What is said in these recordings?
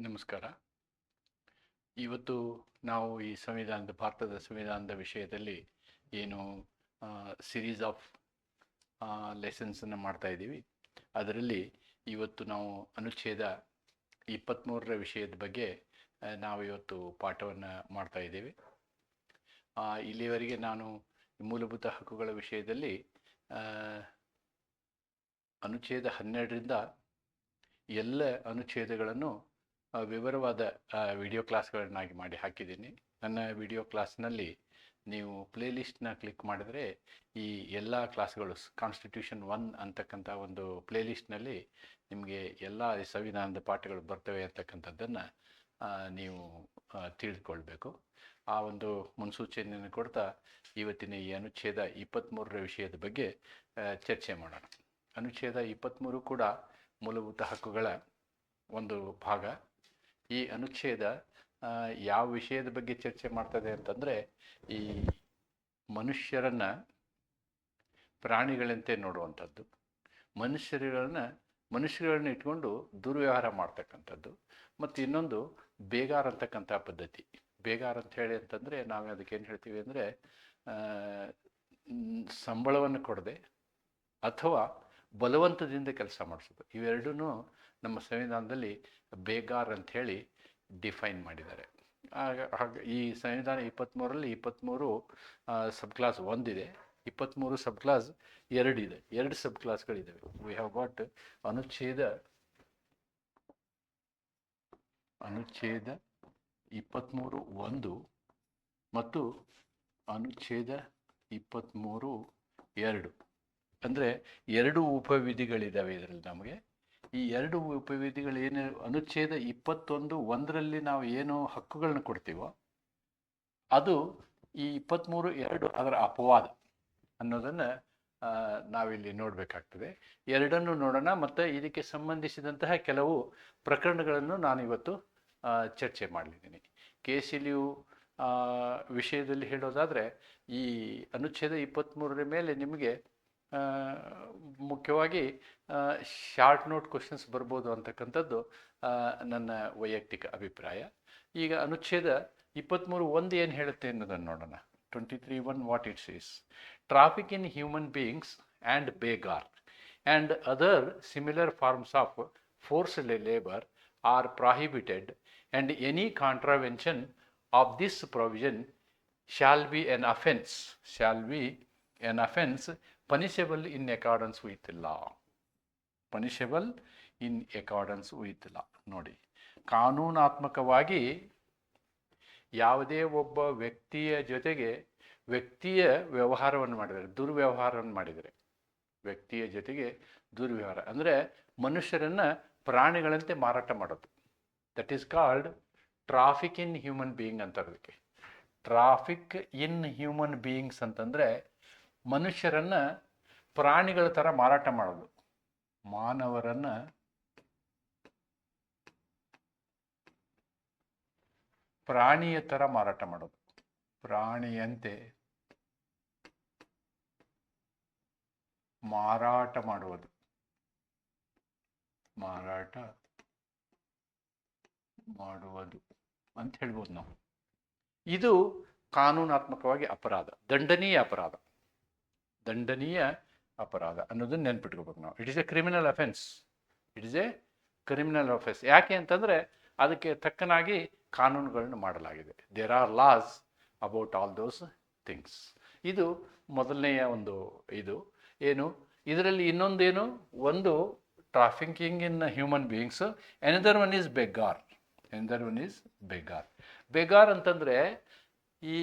ನಮಸ್ಕಾರ. ಇವತ್ತು ನಾವು ಈ ಸಂವಿಧಾನದ ಭಾರತದ ಸಂವಿಧಾನದ ವಿಷಯದಲ್ಲಿ ಏನು ಸಿರೀಸ್ ಆಫ್ ಲೆಸನ್ಸನ್ನು ಮಾಡ್ತಾ ಇದ್ದೀವಿ. ಅದರಲ್ಲಿ ಇವತ್ತು ನಾವು ಅನುಚ್ಛೇದ ಇಪ್ಪತ್ತ್ಮೂರರ ವಿಷಯದ ಬಗ್ಗೆ ನಾವು ಇವತ್ತು ಪಾಠವನ್ನು ಮಾಡ್ತಾ ಇದ್ದೀವಿ. ಆ, ಇಲ್ಲಿಯವರೆಗೆ ನಾನು ಮೂಲಭೂತ ಹಕ್ಕುಗಳ ವಿಷಯದಲ್ಲಿ ಅನುಚ್ಛೇದ ಹನ್ನೆರಡರಿಂದ ಎಲ್ಲ ಅನುಚ್ಛೇದಗಳನ್ನು ವಿವರವಾದ ವಿಡಿಯೋ ಕ್ಲಾಸ್ಗಳನ್ನಾಗಿ ಮಾಡಿ ಹಾಕಿದ್ದೀನಿ. ನನ್ನ ವಿಡಿಯೋ ಕ್ಲಾಸ್ನಲ್ಲಿ ನೀವು ಪ್ಲೇಲಿಸ್ಟ್ನ ಕ್ಲಿಕ್ ಮಾಡಿದರೆ ಈ ಎಲ್ಲ ಕ್ಲಾಸ್ಗಳು ಕಾನ್ಸ್ಟಿಟ್ಯೂಷನ್ ಒನ್ ಅಂತಕ್ಕಂಥ ಒಂದು ಪ್ಲೇಲಿಸ್ಟ್ನಲ್ಲಿ ನಿಮಗೆ ಎಲ್ಲ ಸಂವಿಧಾನದ ಪಾಠಗಳು ಬರ್ತವೆ ಅಂತಕ್ಕಂಥದ್ದನ್ನು ನೀವು ತಿಳಿದುಕೊಳ್ಬೇಕು. ಆ ಒಂದು ಮುನ್ಸೂಚನೆಯನ್ನು ಕೊಡ್ತಾ ಇವತ್ತಿನ ಈ ಅನುಚ್ಛೇದ ಇಪ್ಪತ್ತ್ಮೂರರ ವಿಷಯದ ಬಗ್ಗೆ ಚರ್ಚೆ ಮಾಡೋಣ. ಅನುಚ್ಛೇದ ಇಪ್ಪತ್ತ್ಮೂರು ಕೂಡ ಮೂಲಭೂತ ಹಕ್ಕುಗಳ ಒಂದು ಭಾಗ. ಈ ಅನುಚ್ಛೇದ ಯಾವ ವಿಷಯದ ಬಗ್ಗೆ ಚರ್ಚೆ ಮಾಡ್ತದೆ ಅಂತಂದರೆ, ಈ ಮನುಷ್ಯರನ್ನು ಪ್ರಾಣಿಗಳಂತೆ ನೋಡುವಂಥದ್ದು ಮನುಷ್ಯರುಗಳನ್ನ ಮನುಷ್ಯರುಗಳನ್ನ ಇಟ್ಕೊಂಡು ದುರ್ವ್ಯವಹಾರ ಮಾಡ್ತಕ್ಕಂಥದ್ದು, ಮತ್ತು ಇನ್ನೊಂದು ಬೇಗಾರ್ ಅಂತಕ್ಕಂಥ ಪದ್ಧತಿ. ಬೇಗಾರ್ ಅಂತ ಹೇಳಿ ಅಂತಂದರೆ, ನಾವು ಏನು ಹೇಳ್ತೀವಿ ಅಂದರೆ ಸಂಬಳವನ್ನು ಕೊಡದೆ, ಅಥವಾ ಬಲವಂತದಿಂದ ಕೆಲಸ ಮಾಡಿಸೋದು. ಇವೆರಡೂ ನಮ್ಮ ಸಂವಿಧಾನದಲ್ಲಿ ಬೇಗಾರ್ ಅಂತ ಹೇಳಿ ಡಿಫೈನ್ ಮಾಡಿದ್ದಾರೆ. ಆಗ ಹಾಗೆ ಈ ಸಂವಿಧಾನ ಇಪ್ಪತ್ತ್ಮೂರಲ್ಲಿ ಇಪ್ಪತ್ತ್ಮೂರು ಸಬ್ ಕ್ಲಾಸ್ ಒಂದಿದೆ. ಇಪ್ಪತ್ತ್ಮೂರು ಸಬ್ ಕ್ಲಾಸ್ ಎರಡಿದೆ. ಎರಡು ಸಬ್ ಕ್ಲಾಸ್ಗಳಿದ್ದಾವೆ ವಿ ಹ್ಯಾವ್ ಗಾಟ್ ಅನುಚ್ಛೇದ ಅನುಚ್ಛೇದ ಇಪ್ಪತ್ತ್ಮೂರು ಒಂದು ಮತ್ತು ಅನುಚ್ಛೇದ ಇಪ್ಪತ್ತ್ಮೂರು ಎರಡು. ಅಂದರೆ ಎರಡು ಉಪವಿಧಿಗಳಿದ್ದಾವೆ ಇದರಲ್ಲಿ ನಮಗೆ. ಈ ಎರಡು ಉಪವಿಧಿಗಳು ಏನು ಅನುಚ್ಛೇದ ಇಪ್ಪತ್ತೊಂದು ಒಂದರಲ್ಲಿ ನಾವು ಏನು ಹಕ್ಕುಗಳನ್ನ ಕೊಡ್ತೀವೋ, ಅದು ಈ ಇಪ್ಪತ್ತ್ಮೂರು ಎರಡು ಅದರ ಅಪವಾದ ಅನ್ನೋದನ್ನು ನಾವಿಲ್ಲಿ ನೋಡಬೇಕಾಗ್ತದೆ. ಎರಡನ್ನು ನೋಡೋಣ, ಮತ್ತು ಇದಕ್ಕೆ ಸಂಬಂಧಿಸಿದಂತಹ ಕೆಲವು ಪ್ರಕರಣಗಳನ್ನು ನಾನು ಇವತ್ತು ಚರ್ಚೆ ಮಾಡಲಿದ್ದೀನಿ. ಕೆ ಸಿ ಲಿಯು ಯು ವಿಷಯದಲ್ಲಿ ಹೇಳೋದಾದರೆ, ಈ ಅನುಚ್ಛೇದ ಇಪ್ಪತ್ತ್ಮೂರರ ಮೇಲೆ ನಿಮಗೆ ಮುಖ್ಯವಾಗಿ ಶಾರ್ಟ್ ನೋಟ್ ಕ್ವಶನ್ಸ್ ಬರ್ಬೋದು ಅಂತಕ್ಕಂಥದ್ದು ನನ್ನ ವೈಯಕ್ತಿಕ ಅಭಿಪ್ರಾಯ. ಈಗ ಅನುಚ್ಛೇದ ಇಪ್ಪತ್ತ್ಮೂರು ಒಂದು ಏನು ಹೇಳುತ್ತೆ ಅನ್ನೋದನ್ನು ನೋಡೋಣ. Twenty three one what it's is traffic in human beings and begar and other similar forms of forced labour are prohibited and any contravention of this provision shall be an offence. Shall be an offence punishable in accordance with law. Punishable in accordance with law ನೋಡಿ, ಕಾನೂನಾತ್ಮಕವಾಗಿ ಯಾವುದೇ ಒಬ್ಬ ವ್ಯಕ್ತಿಯ ಜೊತೆಗೆ ವ್ಯಕ್ತಿಯ ವ್ಯವಹಾರವನ್ನು ಮಾಡಿದರೆ, ದುರ್ವ್ಯವಹಾರವನ್ನು ಮಾಡಿದರೆ, ವ್ಯಕ್ತಿಯ ಜೊತೆಗೆ ದುರ್ವ್ಯವಹಾರ, ಅಂದರೆ ಮನುಷ್ಯರನ್ನು ಪ್ರಾಣಿಗಳಂತೆ ಮಾರಾಟ ಮಾಡೋದು. That is called traffic in human being ಅಂತಾರೆ ಅದಕ್ಕೆ ಟ್ರಾಫಿಕ್ ಇನ್ ಹ್ಯೂಮನ್ ಬೀಯಿಂಗ್ಸ್ ಅಂತಂದರೆ ಮನುಷ್ಯರನ್ನು ಪ್ರಾಣಿಗಳ ಥರ ಮಾರಾಟ ಮಾಡೋದು. ಮಾನವರನ್ನು ಪ್ರಾಣಿಯ ಥರ ಮಾರಾಟ ಮಾಡೋದು. ಪ್ರಾಣಿಯಂತೆ ಮಾರಾಟ ಮಾಡುವುದು. ಮಾರಾಟ ಮಾಡುವುದು ಅಂತ ಹೇಳ್ಬೋದು ನಾವು. ಇದು ಕಾನೂನಾತ್ಮಕವಾಗಿ ಅಪರಾಧ, ದಂಡನೀಯ ಅಪರಾಧ. ದಂಡನೀಯ ಅಪರಾಧ ಅನ್ನೋದನ್ನ ನೆನ್ಪಿಟ್ಕೋಬೇಕು ನಾವು. It is a criminal offence it is a criminal offence ಯಾಕೆ ಅಂತಂದರೆ ಅದಕ್ಕೆ ತಕ್ಕನಾಗಿ ಕಾನೂನುಗಳನ್ನು ಮಾಡಲಾಗಿದೆ. There are laws about all those things ಇದು ಮೊದಲನೆಯ ಒಂದು ಇದು. ಏನು? ಇದರಲ್ಲಿ ಇನ್ನೊಂದೇನು? ಒಂದು trafficking in human beings another one is begar another one is begar begar ಅಂತಂದರೆ ಈ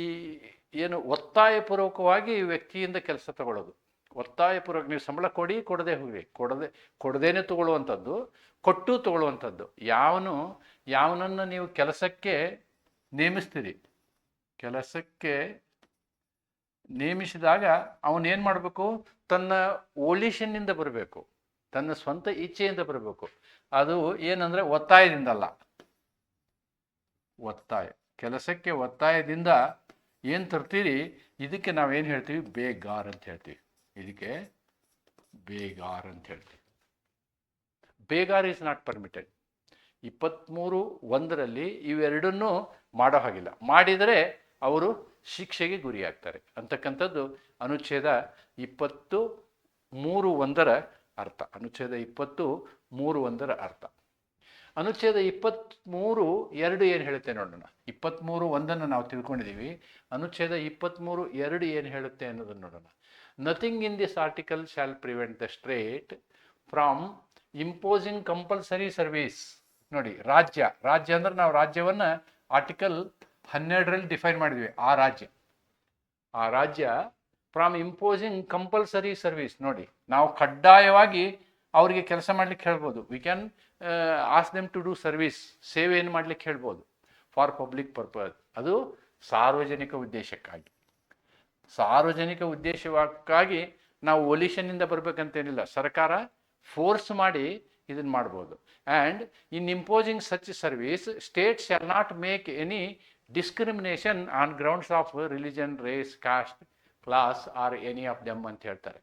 ಏನು ಒತ್ತಾಯಪೂರ್ವಕವಾಗಿ ವ್ಯಕ್ತಿಯಿಂದ ಕೆಲಸ ತಗೊಳ್ಳೋದು. ಒತ್ತಾಯಪೂರ್ವಕ ನೀವು ಸಂಬಳ ಕೊಡಿ, ಕೊಡದೆ ಹೋಗಿ ಕೊಡದೆ, ಕೊಡದೇನೆ ತಗೊಳ್ಳುವಂಥದ್ದು, ಕೊಟ್ಟು ತಗೊಳ್ಳುವಂಥದ್ದು. ಯಾವನು, ಯಾವನನ್ನು ನೀವು ಕೆಲಸಕ್ಕೆ ನೇಮಿಸ್ತೀರಿ? ಕೆಲಸಕ್ಕೆ ನೇಮಿಸಿದಾಗ ಅವನೇನು ಮಾಡಬೇಕು? ತನ್ನ ಓಲಿಷನ್ನಿಂದ ಬರಬೇಕು. ತನ್ನ ಸ್ವಂತ ಇಚ್ಛೆಯಿಂದ ಬರಬೇಕು. ಅದು ಏನಂದರೆ ಒತ್ತಾಯದಿಂದಲ್ಲ. ಒತ್ತಾಯ. ಕೆಲಸಕ್ಕೆ ಒತ್ತಾಯದಿಂದ ಏನು ತರ್ತೀರಿ? ಇದಕ್ಕೆ ನಾವೇನು ಹೇಳ್ತೀವಿ? ಬೇಗಾರ್ ಅಂತ ಹೇಳ್ತೀವಿ. ಇದಕ್ಕೆ ಬೇಗಾರ್ ಅಂತ ಹೇಳ್ತೀವಿ. ಬೇಗಾರ್ ಈಸ್ ನಾಟ್ ಪರ್ಮಿಟೆಡ್ ಇಪ್ಪತ್ತ್ಮೂರು ಒಂದರಲ್ಲಿ ಇವೆರಡನ್ನೂ ಮಾಡೋ ಹಾಗಿಲ್ಲ. ಮಾಡಿದರೆ ಅವರು ಶಿಕ್ಷೆಗೆ ಗುರಿಯಾಗ್ತಾರೆ ಅಂತಕ್ಕಂಥದ್ದು ಅನುಚ್ಛೇದ ಇಪ್ಪತ್ತು ಮೂರು ಒಂದರ ಅರ್ಥ. ಅನುಚ್ಛೇದ ಇಪ್ಪತ್ತು ಮೂರು ಒಂದರ ಅರ್ಥ. ಅನುಚ್ಛೇದ ಇಪ್ಪತ್ತ್ಮೂರು ಎರಡು ಏನು ಹೇಳುತ್ತೆ ನೋಡೋಣ. ಇಪ್ಪತ್ತ್ಮೂರು ಒಂದನ್ನು ನಾವು ತಿಳ್ಕೊಂಡಿದ್ದೀವಿ. ಅನುಚ್ಛೇದ ಇಪ್ಪತ್ತ್ಮೂರು ಎರಡು ಏನು ಹೇಳುತ್ತೆ ಅನ್ನೋದನ್ನು ನೋಡೋಣ. Nothing in this article shall prevent the state from imposing compulsory service ನೋಡಿ, ರಾಜ್ಯ ರಾಜ್ಯ ಅಂದ್ರೆ ನಾವು ರಾಜ್ಯವನ್ನು ಆರ್ಟಿಕಲ್ ಹನ್ನೆರಡರಲ್ಲಿ ಡಿಫೈನ್ ಮಾಡಿದ್ವಿ, ಆ ರಾಜ್ಯ. ಆ ರಾಜ್ಯ ಫ್ರಮ್ ಇಂಪೋಸಿಂಗ್ ಕಂಪಲ್ಸರಿ ಸರ್ವಿಸ್ ನೋಡಿ, ನಾವು ಕಡ್ಡಾಯವಾಗಿ ಅವರಿಗೆ ಕೆಲಸ ಮಾಡ್ಲಿಕ್ಕೆ ಹೇಳ್ಬೋದು. We can ask them to do service ಸೇವೆಯನ್ನು ಮಾಡ್ಲಿಕ್ಕೆ ಹೇಳ್ಬೋದು. ಫಾರ್ ಪಬ್ಲಿಕ್ ಪರ್ಪಸ್ ಅದು ಸಾರ್ವಜನಿಕ ಉದ್ದೇಶಕ್ಕಾಗಿ. ಸಾರ್ವಜನಿಕ ಉದ್ದೇಶಕ್ಕಾಗಿ ನಾವು ಒಲಿಷನ್ನಿಂದ ಬರಬೇಕಂತೇನಿಲ್ಲ, ಸರ್ಕಾರ ಫೋರ್ಸ್ ಮಾಡಿ ಇದನ್ನು ಮಾಡ್ಬೋದು. And in imposing such service state shall not make any discrimination on grounds of religion race caste class or any of them ಅಂತ ಹೇಳ್ತಾರೆ.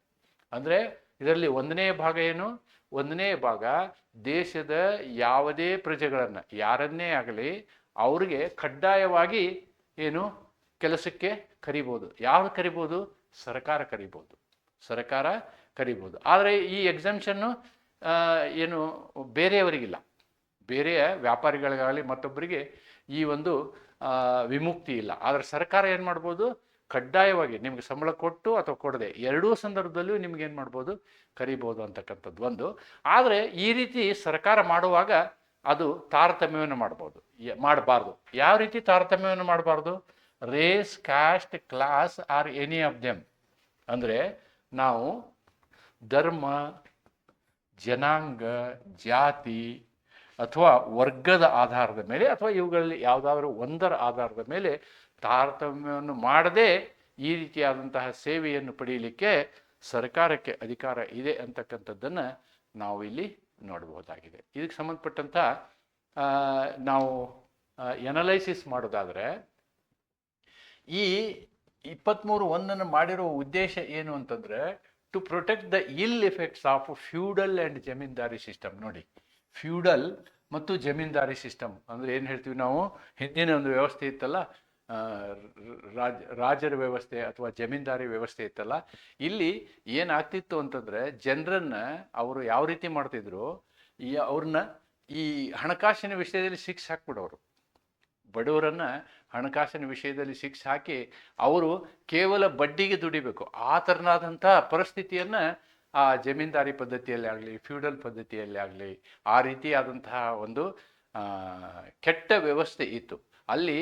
ಅಂದರೆ ಇದರಲ್ಲಿ ಒಂದನೇ ಭಾಗ ಏನು? ಒಂದನೇ ಭಾಗ ದೇಶದ ಯಾವುದೇ ಪ್ರಜೆಗಳನ್ನು, ಯಾರನ್ನೇ ಆಗಲಿ, ಅವ್ರಿಗೆ ಕಡ್ಡಾಯವಾಗಿ ಏನು? ಕೆಲಸಕ್ಕೆ ಕರಿಬೋದು. ಯಾರು ಕರಿಬೋದು? ಸರ್ಕಾರ ಕರಿಬೋದು. ಸರ್ಕಾರ ಕರಿಬೋದು. ಆದರೆ ಈ ಎಕ್ಸಾಮ್ಷನ್ನು ಏನು ಬೇರೆಯವರಿಗಿಲ್ಲ. ಬೇರೆಯ ವ್ಯಾಪಾರಿಗಳಿಗಾಗಲಿ ಮತ್ತೊಬ್ಬರಿಗೆ ಈ ಒಂದು ವಿಮುಕ್ತಿ ಇಲ್ಲ. ಆದರೆ ಸರ್ಕಾರ ಏನು ಮಾಡ್ಬೋದು? ಕಡ್ಡಾಯವಾಗಿ ನಿಮಗೆ ಸಂಬಳ ಕೊಟ್ಟು ಅಥವಾ ಕೊಡದೆ ಎರಡೂ ಸಂದರ್ಭದಲ್ಲೂ ನಿಮ್ಗೆ ಏನು ಮಾಡ್ಬೋದು? ಕರಿಬೋದು ಅಂತಕ್ಕಂಥದ್ದು ಒಂದು. ಆದರೆ ಈ ರೀತಿ ಸರ್ಕಾರ ಮಾಡುವಾಗ ಅದು ತಾರತಮ್ಯವನ್ನು ಮಾಡ್ಬೋದು. ಮಾಡಬಾರ್ದು. ಯಾವ ರೀತಿ ತಾರತಮ್ಯವನ್ನು ಮಾಡಬಾರ್ದು? Race caste class or any of them ಅಂದರೆ ನಾವು ಧರ್ಮ, ಜನಾಂಗ, ಜಾತಿ ಅಥವಾ ವರ್ಗದ ಆಧಾರದ ಮೇಲೆ ಅಥವಾ ಇವುಗಳಲ್ಲಿ ಯಾವುದಾದ್ರೂ ಒಂದರ ಆಧಾರದ ಮೇಲೆ ತಾರತಮ್ಯವನ್ನು ಮಾಡದೆ ಈ ರೀತಿಯಾದಂತಹ ಸೇವೆಯನ್ನು ಪಡೆಯಲಿಕ್ಕೆ ಸರ್ಕಾರಕ್ಕೆ ಅಧಿಕಾರ ಇದೆ ಅಂತಕ್ಕಂಥದ್ದನ್ನು ನಾವು ಇಲ್ಲಿ ನೋಡಬಹುದಾಗಿದೆ. ಇದಕ್ಕೆ ಸಂಬಂಧಪಟ್ಟಂಥ ನಾವು ಎನಲೈಸಿಸ್ ಮಾಡೋದಾದರೆ ಈ ಇಪ್ಪತ್ತ್ಮೂರು ಒಂದನ್ನು ಮಾಡಿರೋ ಉದ್ದೇಶ ಏನು ಅಂತಂದರೆ to protect the ill effects of feudal and zamindari system ನೋಡಿ ಫ್ಯೂಡಲ್ ಮತ್ತು ಜಮೀನ್ದಾರಿ ಸಿಸ್ಟಮ್ ಅಂದರೆ ಏನು ಹೇಳ್ತೀವಿ ನಾವು? ಹಿಂದಿನ ಒಂದು ವ್ಯವಸ್ಥೆ ಇತ್ತಲ್ಲ? ರಾಜ, ರಾಜರ ವ್ಯವಸ್ಥೆ ಅಥವಾ ಜಮೀನ್ದಾರಿ ವ್ಯವಸ್ಥೆ ಇತ್ತಲ್ಲ? ಇಲ್ಲಿ ಏನಾಗ್ತಿತ್ತು ಅಂತಂದರೆ, ಜನರನ್ನ ಅವರು ಯಾವ ರೀತಿ ಮಾಡ್ತಿದ್ರು? ಈ ಅವ್ರನ್ನ ಈ ಹಣಕಾಸಿನ ವಿಷಯದಲ್ಲಿ ಶಿಕ್ಷೆ ಹಾಕ್ಬಿಡೋರು. ಬಡವರನ್ನ ಹಣಕಾಸಿನ ವಿಷಯದಲ್ಲಿ ಸಿಕ್ಸ್ ಹಾಕಿ ಅವರು ಕೇವಲ ಬಡ್ಡಿಗೆ ದುಡಿಬೇಕು. ಆ ಥರನಾದಂಥ ಪರಿಸ್ಥಿತಿಯನ್ನು ಆ ಜಮೀನ್ದಾರಿ ಪದ್ಧತಿಯಲ್ಲಿ ಆಗಲಿ, ಫ್ಯೂಡಲ್ ಪದ್ಧತಿಯಲ್ಲಿ ಆಗಲಿ, ಆ ರೀತಿಯಾದಂತಹ ಒಂದು ಕೆಟ್ಟ ವ್ಯವಸ್ಥೆ ಇತ್ತು. ಅಲ್ಲಿ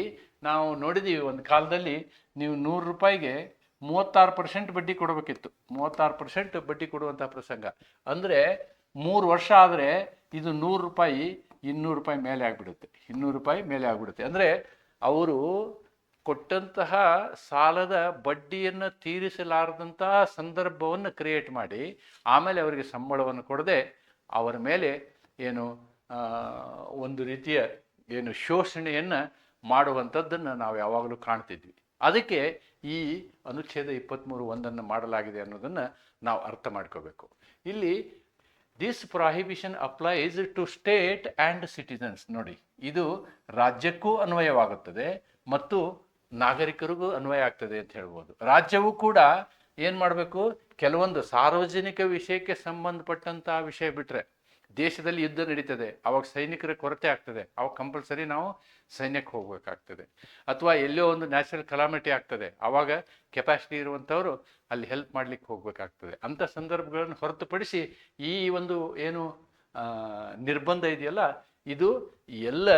ನಾವು ನೋಡಿದ್ದೀವಿ ಒಂದು ಕಾಲದಲ್ಲಿ ನೀವು ನೂರು ರೂಪಾಯಿಗೆ ಮೂವತ್ತಾರು ಪರ್ಸೆಂಟ್ ಬಡ್ಡಿ ಕೊಡಬೇಕಿತ್ತು. ಮೂವತ್ತಾರು ಪರ್ಸೆಂಟ್ ಬಡ್ಡಿ ಕೊಡುವಂಥ ಪ್ರಸಂಗ. ಅಂದರೆ ಮೂರು ವರ್ಷ ಆದರೆ ಇದು ನೂರು ರೂಪಾಯಿ ಇನ್ನೂರು ರೂಪಾಯಿ ಮೇಲೆ ಆಗಿಬಿಡುತ್ತೆ. ಇನ್ನೂರು ರೂಪಾಯಿ ಮೇಲೆ ಆಗಿಬಿಡುತ್ತೆ. ಅಂದರೆ ಅವರು ಕೊಟ್ಟಂತಹ ಸಾಲದ ಬಡ್ಡಿಯನ್ನು ತೀರಿಸಲಾರದಂತಹ ಸಂದರ್ಭವನ್ನು ಕ್ರಿಯೇಟ್ ಮಾಡಿ, ಆಮೇಲೆ ಅವರಿಗೆ ಸಂಬಳವನ್ನು ಕೊಡದೆ ಅವರ ಮೇಲೆ ಏನು ಒಂದು ರೀತಿಯ ಏನು ಶೋಷಣೆಯನ್ನು ಮಾಡುವಂಥದ್ದನ್ನು ನಾವು ಯಾವಾಗಲೂ ಕಾಣ್ತಿದ್ವಿ. ಅದಕ್ಕೆ ಈ ಅನುಚ್ಛೇದ ಇಪ್ಪತ್ತ್ಮೂರು ಒಂದನ್ನು ಮಾಡಲಾಗಿದೆ ಅನ್ನೋದನ್ನು ನಾವು ಅರ್ಥ ಮಾಡ್ಕೋಬೇಕು. ಇಲ್ಲಿ this prohibition applies to state and citizens ನೋಡಿ, ಇದು ರಾಜ್ಯಕ್ಕೂ ಅನ್ವಯವಾಗುತ್ತದೆ ಮತ್ತು ನಾಗರಿಕರಿಗೂ ಅನ್ವಯ ಆಗ್ತದೆ ಅಂತ ಹೇಳ್ಬೋದು. ರಾಜ್ಯವು ಕೂಡ ಏನು ಮಾಡಬೇಕು? ಕೆಲವೊಂದು ಸಾರ್ವಜನಿಕ ವಿಷಯಕ್ಕೆ ಸಂಬಂಧಪಟ್ಟಂತಹ ವಿಷಯ ಬಿಟ್ಟರೆ ದೇಶದಲ್ಲಿ ಯುದ್ಧ ನಡೀತದೆ, ಅವಾಗ ಸೈನಿಕರ ಕೊರತೆ ಆಗ್ತದೆ, ಅವಾಗ ಕಂಪಲ್ಸರಿ ನಾವು ಸೈನ್ಯಕ್ಕೆ ಹೋಗ್ಬೇಕಾಗ್ತದೆ. ಅಥವಾ ಎಲ್ಲೋ ಒಂದು ನ್ಯಾಚುರಲ್ ಕಲಾಮಿಟಿ ಆಗ್ತದೆ ಆವಾಗ ಕೆಪಾಸಿಟಿ ಇರುವಂಥವರು ಅಲ್ಲಿ ಹೆಲ್ಪ್ ಮಾಡ್ಲಿಕ್ಕೆ ಹೋಗ್ಬೇಕಾಗ್ತದೆ. ಅಂಥ ಸಂದರ್ಭಗಳನ್ನು ಹೊರತುಪಡಿಸಿ ಈ ಒಂದು ಏನು ನಿರ್ಬಂಧ ಇದೆಯಲ್ಲ, ಇದು ಎಲ್ಲ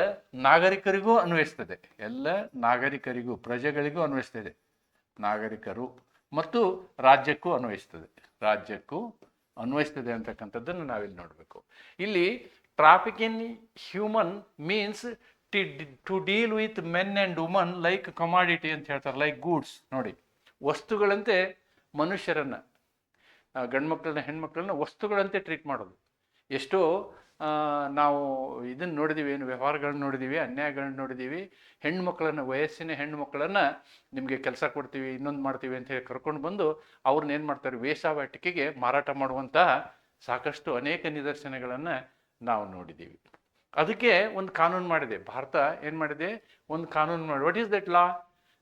ನಾಗರಿಕರಿಗೂ ಅನ್ವಯಿಸ್ತದೆ. ಎಲ್ಲ ನಾಗರಿಕರಿಗೂ, ಪ್ರಜೆಗಳಿಗೂ ಅನ್ವಯಿಸ್ತದೆ. ನಾಗರಿಕರು ಮತ್ತು ರಾಜ್ಯಕ್ಕೂ ಅನ್ವಯಿಸ್ತದೆ. ರಾಜ್ಯಕ್ಕೂ ಅನ್ವಯಿಸ್ತದೆ ಅಂತಕ್ಕಂಥದ್ದನ್ನು ನಾವಿಲ್ಲಿ ನೋಡಬೇಕು. ಇಲ್ಲಿ traffic in human means T to deal with men and woman like commodity ಅಂತ ಹೇಳ್ತಾರೆ ಲೈಕ್ ಗೂಡ್ಸ್ ನೋಡಿ, ವಸ್ತುಗಳಂತೆ ಮನುಷ್ಯರನ್ನು ಗಂಡು ಮಕ್ಕಳನ್ನ ಹೆಣ್ಮಕ್ಳನ್ನ ವಸ್ತುಗಳಂತೆ ಟ್ರೀಟ್ ಮಾಡೋದು. ಎಷ್ಟೋ ನಾವು ಇದನ್ನು ನೋಡಿದ್ದೀವಿ ಏನು ವ್ಯವಹಾರಗಳನ್ನ ನೋಡಿದ್ದೀವಿ ಅನ್ಯಾಯಗಳನ್ನ ನೋಡಿದ್ದೀವಿ ಹೆಣ್ಣು ಮಕ್ಕಳನ್ನು ವಯಸ್ಸಿನ ಹೆಣ್ಣು ಮಕ್ಕಳನ್ನು ನಿಮಗೆ ಕೆಲಸ ಕೊಡ್ತೀವಿ, ಇನ್ನೊಂದು ಮಾಡ್ತೀವಿ ಅಂತ ಹೇಳಿ ಕರ್ಕೊಂಡು ಬಂದು ಅವ್ರನ್ನ ಏನು ಮಾಡ್ತಾರೆ ವೇಷಾವಾಟಿಕೆಗೆ ಮಾರಾಟ ಮಾಡುವಂತಹ ಸಾಕಷ್ಟು ಅನೇಕ ನಿದರ್ಶನಗಳನ್ನು ನಾವು ನೋಡಿದ್ದೀವಿ ಅದಕ್ಕೆ ಒಂದು ಕಾನೂನು ಮಾಡಿದೆ. ಭಾರತ ಏನು ಮಾಡಿದೆ? ಒಂದು ಕಾನೂನು ಮಾಡಿ what is that law